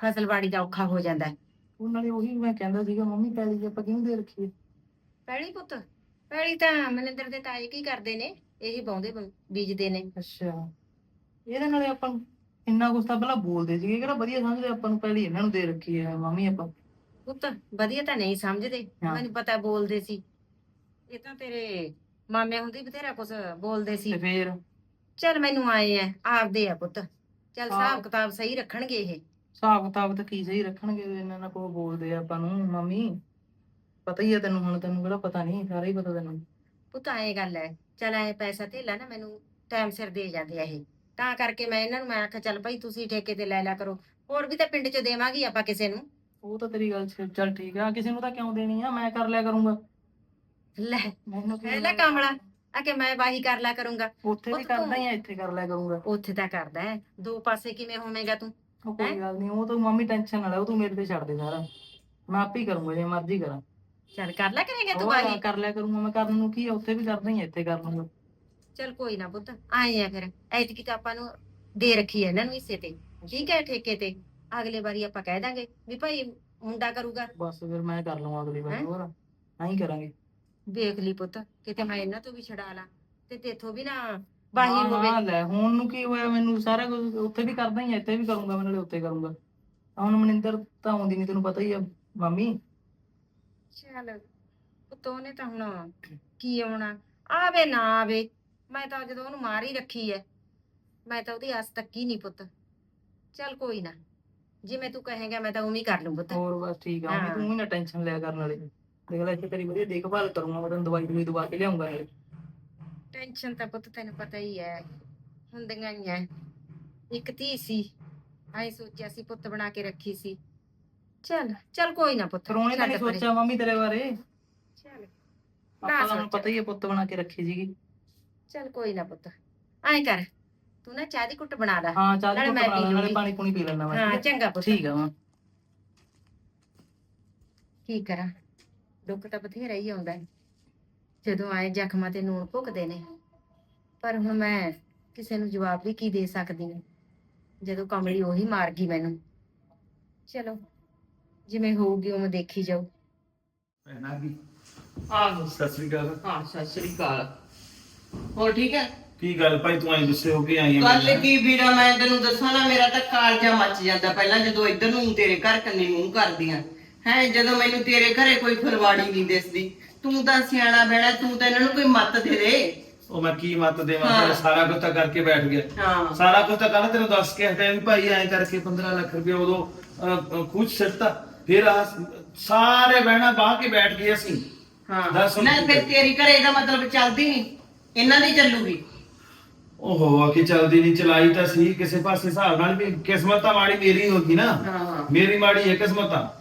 ਫਸਲਬਾੜੀ ਦਾ ਔਖਾ ਹੋ ਜਾਂਦਾ ਹੈ। ਉਹ ਨਾਲੇ ਉਹੀ ਮੈਂ ਕਹਿੰਦਾ ਸੀਗਾ ਮੰਮੀ ਪੈਲੀ ਆਪਾਂ ਕਿਉਂ ਦੇ ਰੱਖੀ ਹੈ? ਪਹਿਲੀ ਪੁੱਤ ਪਹਿਲੀ ਤਾਂ ਮਨਿੰਦਰ ਦੇ ਤਾਏ ਕੀ ਕਰਦੇ ਨੇ ਇਹੀ ਬਾਉਂਦੇ ਬੀਜਦੇ ਨੇ। ਅੱਛਾ। ਇਹਦੇ ਨਾਲੇ ਆਪਾਂ ਨੂੰ ਇੰਨਾ ਕੁਛ ਤਾਂ ਪਹਿਲਾਂ ਬੋਲਦੇ ਸੀਗੇ ਕਿਹੜਾ ਵਧੀਆ ਸਮਝਦੇ ਆਪਾਂ ਨੂੰ ਪਹਿਲੀ ਇਹਨਾਂ ਨੂੰ ਦੇ ਰੱਖੀ ਹੈ ਮੰਮੀ ਆਪਾਂ। ਪੁੱਤ ਵਧੀਆ ਤਾਂ ਨਹੀਂ ਸਮਝਦੇ ਹਾਂ। ਮੈਨੂੰ ਪਤਾ ਬੋਲਦੇ ਸੀ। ਇਹ ਤਾਂ ਤੇਰੇ ਮਾਮੇ ਹੁੰਦੀ ਬਥੇਰਾ ਕੁਝ ਬੋਲਦੇ ਸੀ। ਤੇ ਫੇਰ? ਚੱਲ ਮੈਨੂੰ ਆਏ ਐ ਆਪਦੇ ਆ ਪੁੱਤ। ਚੱਲ ਹਾਂ। ਹਿਸਾਬ ਕਿਤਾਬ ਸਹੀ ਰੱਖਣਗੇ ਇਹ। ਹਿਸਾਬ ਕਿਤਾਬ ਤਾਂ ਕੀ ਸਹੀ ਰੱਖਣਗੇ ਇਹਨਾਂ ਨਾਲ ਕੋ ਬੋਲਦੇ ਆ ਆਪਾਂ ਨੂੰ ਮੰਮੀ। ਪਤਾ ਹੀ ਆ ਤੈਨੂੰ ਹੁਣ ਤੈਨੂੰ ਕਿਹੜਾ ਪਤਾ ਨਹੀਂ ਸਾਰਾ ਹੀ ਪਤਾ ਤੈਨੂੰ। ਪੁੱਤ ਐ ਗੱਲ ਐ ਚੱਲ ਐ ਪੈਸਾ ਧੇਲਾ ਨਾ ਮੈਨੂੰ ਟਾਈਮ ਸਿਰ ਦੇ ਜਾਂਦੇ ਆ ਇਹ। ਤਾਂ ਕਰਕੇ ਮੈਂ ਇਹਨਾਂ ਨੂੰ ਮੈਂ ਆਖਿਆ ਚੱਲ ਭਾਈ ਤੁਸੀਂ ਠੇਕੇ ਤੇ ਲੈ ਲਿਆ ਕਰੋ ਹੋਰ ਵੀ ਤਾਂ ਪਿੰਡ 'ਚ ਦੇਵਾਂਗੇ ਆਪਾਂ ਕਿਸੇ ਨੂੰ। ਉਹ ਤਾਂ ਤੇਰੀ ਗੱਲ ਚ- ਚੱਲ ਠੀਕ ਆ ਕਿਸੇ ਨੂੰ ਤਾਂ ਕਿਉਂ ਦੇਣੀ ਆ ਮੈਂ ਕਰ ਲਿਆ ਕਰੂੰਗਾ। ਲੈ ਮੈਨੂੰ ਕੀ ਲੈ ਕਮਲਾ। ਆ ਕਿ ਮੈਂ ਵਾਹੀ ਕਰ ਲਿਆ ਕਰੂੰਗਾ। ਉੱਥੇ ਵੀ ਕਰਦਾ ਹੀ ਆ ਇੱਥੇ ਕਰ ਲਿਆ ਕਰੂੰਗਾ। ਉੱਥੇ ਤਾਂ ਕਰਦਾ ਹੈ। ਦੋ ਪਾਸੇ ਕਿਵੇਂ ਹੋਵੇਂਗਾ ਤੂੰ? ਉਹ ਕੋਈ ਗੱਲ ਨਹੀਂ ਉਹ ਤਾਂ ਮੰਮੀ ਟੈਨਸ਼ਨ ਨਾ ਲੈ ਉਹ ਤੂੰ ਮੇਰੇ ਤੇ ਛੱਡ ਦੇ ਸਾਰਾ। ਮੈਂ ਆਪੇ ਹੀ ਕਰੂੰਗਾ ਜੇ ਮਰਜ਼ੀ ਕਰਾਂ। ਚੱਲ ਕਰ ਲਿਆ ਕਰੇਂਗਾ ਤੂੰ ਵਾਹੀ? ਕਰ ਲਿਆ ਕਰੂੰਗਾ ਮੈਂ ਕਰਨ ਨੂੰ ਕੀ ਆ ਉੱਥੇ ਵੀ ਕਰਦਾ ਹੀ ਆ ਇੱਥੇ ਕਰ ਲੂੰਗਾ ਚੱਲ ਕੋਈ ਨਾ ਪੁੱਤ ਆਏ ਆ ਫਿਰ। ਐਤਕੀ ਤਾਂ ਆਪਾਂ ਨੂੰ ਦੇ ਰੱਖੀ ਹੈ ਇਹਨਾਂ ਨੂੰ ਹਿੱਸੇ ਤੇ। ਠੀਕ ਹੈ ਠੇਕੇ ਤੇ। ਅਗਲੇ ਵਾਰੀ ਆਪਾਂ ਕਹਿ ਦਾਂਗੇ ਵੀ ਭਾਈ ਮੁੰਡਾ ਕਰੂਗਾ। ਬਸ ਫਿਰ ਮੈਂ ਕਰ ਲਵਾਂ ਅਗਲੀ ਵਾਰ? ਹੋਰ। ਐਂ ਹੀ ਕਰਾਂਗੇ। ਵੇਖ ਲਈ ਪੁੱਤ ਕਿਤੇ ਮੈਂ ਇਹਨਾਂ ਤੋਂ ਵੀ ਛਡਾ ਲਾਂ ਤੇ ਤੇਥੋਂ ਵੀ ਨਾ ਬਾਹੀ ਹਾਂ, ਹੋਵੇ। ਹਾਂ, ਲੈ ਹੁਣ ਨੂੰ ਕੀ ਹੋਇਆ ਮੈਨੂੰ ਸਾਰਾ ਕੁਝ ਉੱਥੇ ਵੀ ਕਰਦਾ ਹੀ ਆ ਇੱਥੇ ਵੀ ਕਰੂੰਗਾ ਮੈਂ ਨਾਲੇ ਉੱਥੇ ਕਰੂੰਗਾ। ਹੁਣ ਮਨਿੰਦਰ ਤਾਂ ਆਉਂਦੀ ਨਹੀਂ ਤੈਨੂੰ ਪਤਾ ਹੀ ਆ ਮੰਮੀ। ਚੱਲ ਪੁੱਤ ਉਹਨੇ ਤਾਂ ਹੁਣ ਕੀ ਆਉਣਾ? ਆਵੇ ਨਾ ਆਵੇ ਮੈਂ ਤਾਂ ਜਦੋਂ ਉਹਨੂੰ ਮਾਰ ਹੀ ਰੱਖੀ ਐ ਮੈਂ ਤਾਂ ਉਹਦੀ ਆਸ ਤੱਕ ਹੀ ਨਹੀਂ ਪੁੱਤ। ਚੱਲ ਕੋਈ ਨਾ ਜਿਵੇਂ ਤੂੰ ਕਹੇਂਗਾ ਮੈਂ ਤਾਂ ਉਵੇਂ ਹੀ ਕਰ ਲੂੰ ਪੁੱਤ। ਹੋਰ ਬਸ ਠੀਕ ਆ ਮੰਮੀ ਹਾਂ। ਤੂੰ ਵੀ ਨਾ ਟੈਨਸ਼ਨ ਲਿਆ ਕਰਨ ਵਾਲੀ ਦੇਖ ਲੈ ਇੱਥੇ ਤੇਰੀ ਵਧੀਆ ਦੇਖਭਾਲ ਕਰੂੰਗਾ ਮੈਂ ਤੈਨੂੰ ਦਵਾਈ ਦਵਾਈ ਦਵਾ ਕੇ ਲਿਆਉਂਗਾ ਨਾਲੇ ਟੈਨਸ਼ਨ ਤਾਂ ਪੁੱਤ ਤੈਨੂੰ ਪਤਾ ਹੀ ਐ ਹੁੰਦੀਆਂ ਹੀ ਐ ਇੱਕ ਧੀ ਸੀ ਐਂ ਸੋਚਿਆ ਸੀ ਪੁੱਤ ਬਣਾ ਕੇ ਰੱਖੀ ਸੀ ਚੱਲ ਚੱਲ ਕੋਈ ਨਾ ਪੁੱਤ ਫਿਰ ਉਹਨੇ ਤਾਂ ਨਹੀਂ ਛੱਡ ਪਰੇ। ਸੋਚਿਆ ਮੰਮੀ ਤੇਰੇ ਬਾਰੇ ਚੱਲ ਆਪਾਂ ਤਾਂ ਹੁਣ ਸੋਚਿਆ। ਪਤਾ ਹੀ ਆ ਪੁੱਤ ਬਣਾ ਕੇ ਰੱਖੀ ਸੀਗੀ ਚੱਲ ਕੋਈ ਨਾ ਪੁੱਤ ਐਂ ਕਰ ਤੂੰ ਨਾ ਚਾਹ ਦੀ ਕੁੱਟ ਬਣਾ ਲੈ ਹਾਂ ਚੱਲ ਨਾਲੇ ਪੁੱਤ ਮੈਂ ਬਣਾ ਪੀ ਲੈ, ਨਾਲੇ ਲੂੰਗੀ। ਪਾਣੀ ਪੂਣੀ ਪੀ ਲੈਣਾ ਮੈਂ ਹਾਂ ਚੰਗਾ ਪੁੱਤ ਠੀਕ ਆ ਹਾਂ ਕੀ ਕਰਾਂ ਦੁੱਖ ਤਾਂ ਬਥੇਰਾ ਹੀ ਆਉਂਦਾ ਹੈ। ਜਦੋਂ ਆਏ ਜ਼ਖਮਾਂ ਤੇ ਨੂਣ ਭੁੱਕਦੇ ਨੇ। ਪਰ ਹੁਣ ਮੈਂ ਕਿਸੇ ਨੂੰ ਜਵਾਬ ਵੀ ਕੀ ਦੇ ਸਕਦੀ ਹਾਂ? ਜਦੋਂ ਕਮਲੀ ਉਹੀ ਮਾਰ ਗਈ ਮੈਨੂੰ। ਚਲੋ ਜਿਵੇਂ ਹੋਊਗੀ ਉਵੇਂ ਦੇਖੀ ਜਾਓ। ਪਹਿਨਾ ਕੀ ਆਹੋ ਸਤਿ ਸ੍ਰੀ ਅਕਾਲ। ਹਾਂ ਸਤਿ ਸ੍ਰੀ ਅਕਾਲ। ਹੋਰ ਠੀਕ ਹੈ? ਕੀ ਗੱਲ ਭਾਈ ਤੂੰ ਐਂ ਗੁੱਸੇ ਹੋ ਕੇ ਆਈ ਨਾਲ? ਕੀ ਵੀਰਾ ਮੈਂ ਤੈਨੂੰ ਦੱਸਾਂ ਨਾ ਮੇਰਾ ਤਾਂ ਕਾਲਜਾ ਮੱਚ ਜਾਂਦਾ। ਪਹਿਲਾਂ ਜਦੋਂ ਇੱਧਰ ਨੂੰ ਤੇਰੇ ਘਰ ਕੰਨੀ ਮੂੰਹ ਕਰਦੀਆਂ। ਹੈ ਜਦੋਂ ਮੈਨੂੰ ਤੇਰੇ ਘਰੇ ਕੋਈ ਫਰਵਾੜੀ ਨਹੀਂ ਦਿਸਦੀ। ਤੂੰ ਤਾਂ ਸਿਆਣਾ ਬੈਣਾ ਤੂੰ ਤਾਂ ਇਹਨਾਂ ਨੂੰ ਕੋਈ ਮੱਤ ਦੇ ਦੇ। ਉਹ ਮੈਂ ਕੀ ਮਤ ਦੇਵਾਂ? ਹਾਂ। ਤੇਰਾ ਸਾਰਾ ਕੁਝ ਤਾਂ ਕਰਕੇ ਬੈਠ ਗਿਆ। ਹਾਂ। ਸਾਰਾ ਕੁਝ ਤਾਂ ਕੱਲ ਤੈਨੂੰ ਦੱਸ ਕੇ ਹਟਿਆ ਵੀ ਭਾਈ ਐਂ ਕਰਕੇ 15 ਲੱਖ ਰੁਪਏ ਉਦੋਂ ਅਹ, ਅਹ, ਸਿੱਟਤਾ। ਫਿਰ ਆ ਸਾਰੇ ਬਹਿਣਾ ਬਾਹ ਕੇ ਬੈਠ ਗਏ ਅਸੀਂ। ਹਾਂ। ਹੁਣ ਨਾ ਕੀ ਫਿਰ ਕਰੀਏ? ਤੇਰੀ ਘਰੇ ਇਹਦਾ ਮਤਲਬ ਚੱਲਦੀ ਨਹੀਂ। ਇਹਨਾਂ ਦੀ ਚੱਲੂਗੀ। ਓਹੋ ਆ ਕੀ ਚੱਲਦੀ ਨਹੀਂ। ਚਲਾਈ ਤਾਂ ਸੀ ਕਿਸੇ ਪਾਸੇ ਹਿਸਾਬ ਨਾਲ ਵੀ ਕਿਸਮਤ ਤਾਂ ਮਾੜੀ ਮੇਰੀ ਹੋ ਗਈ ਨਾ। ਹਾਂ। ਮੇਰੀ ਮਾੜੀ ਹੈ ਕਿਸਮਤ ਤਾਂ।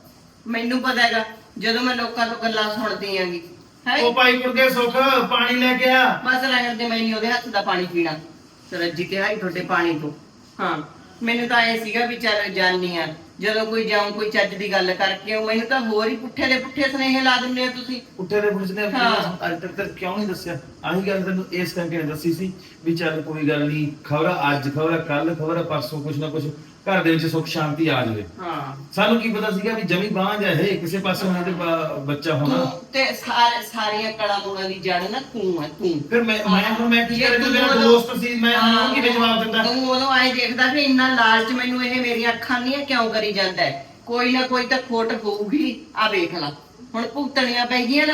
ਮੈਨੂੰ ਪਤਾ ਹੈਗਾ ਜਦੋਂ ਮੈਂ ਲੋਕਾਂ ਤੋਂ ਗੱਲਾਂ ਸੁਣਦੀ ਆਂਗੀ। ਹੈ ਉਹ ਭਾਈ ਕੁੜਕੇ ਸੁੱਖ ਪਾਣੀ ਲੈ ਕੇ ਆ। ਬਸ ਲੈਣ ਤੇ ਮੈਂ ਨਹੀਂ ਉਹਦੇ ਹੱਥ ਦਾ ਪਾਣੀ ਪੀਣਾ। ਰੱਜੀ ਤੇ ਹਾਈ ਤੁਹਾਡੇ ਪਾਣੀ ਤੋਂ। ਹਾਂ ਮੈਨੂੰ ਤਾਂ ਇਹ ਸੀਗਾ ਵੀ ਚੱਲ ਜਾਨੀ ਆ। ਜਦੋਂ ਕੋਈ ਜਾਉਂ ਕੋਈ ਚੱਜ ਦੀ ਗੱਲ ਕਰਕੇ ਆਊਂ, ਮੈਨੂੰ ਤਾਂ ਹੋਰ ਹੀ ਪੁੱਠੇ ਦੇ ਪੁੱਠੇ ਸੁਨੇਹੇ ਲਾ ਦਿੰਦੇ ਆ ਤੁਸੀਂ। ਉੱਠੇ ਦੇ ਪੁੱਛਦੇ ਹਾਂ। ਅੱਜ ਤੱਕ ਤੱਕ ਕਿਉਂ ਨਹੀਂ ਦੱਸਿਆ? ਆਹੀ ਗੱਲ ਤੈਨੂੰ ਇਸ ਕਰਕੇ ਨਹੀਂ ਦੱਸੀ ਸੀ ਵੀ ਚੱਲ ਕੋਈ ਗੱਲ ਨਹੀਂ ਖਬਰ ਅੱਜ ਖਬਰ ਕੱਲ ਖਬਰ ਪਰਸੋਂ ਕੁਛ ਨਾ ਕੁਛ ਘਰ ਦੇ ਵਿੱਚ ਸੁੱਖ ਸ਼ਾਂਤੀ ਆ ਜਾਵੇ। ਹਾਂ। ਸਾਨੂੰ ਕੀ ਪਤਾ ਸੀਗਾ ਵੀ ਜਮੀ ਬਾਂਝ ਹੈ ਇਹ ਕਿਸੇ ਪਾਸੇ ਉਹਨਾਂ ਦੇ ਬ- ਬੱਚਾ ਹੋਣਾ। ਤੂੰ ਤੇ ਸਾਰੇ ਸਾਰੀਆਂ ਕਲਾ ਮੁੰਗਾਂ ਦੀ ਜੜ ਨਾ ਤੂੰ ਆ ਤੂੰ। ਫਿਰ ਮੈਂ ਮੈਂ ਹੁਣ ਮੈਂ ਕੀ ਕਰਾਂ? ਮੇਰਾ ਦੋਸਤ ਸੀ ਮੈਂ ਉਹਨੂੰ ਕਿਵੇਂ ਜਵਾਬ ਦਿੰਦਾ? ਤੂੰ ਉਦੋਂ ਆਏ ਦੇਖਦਾ ਵੀ ਇੰਨਾ ਲਾਲਚ ਮੈਨੂੰ ਇਹ ਮੇਰੀਆਂ ਅੱਖਾਂ ਨਹੀਂ ਕਿਉਂ ਕਰੀ ਜਾਂਦਾ ਹੈ? ਕੋਈ ਨਾ ਕੋਈ ਤਾਂ ਖੋਟ ਹੋਊਗੀ। ਆ ਵੇਖ ਲੈ ਹੁਣ ਭੁਗਤਣੀਆਂ ਪੈ ਗਈਆਂ ਨਾ।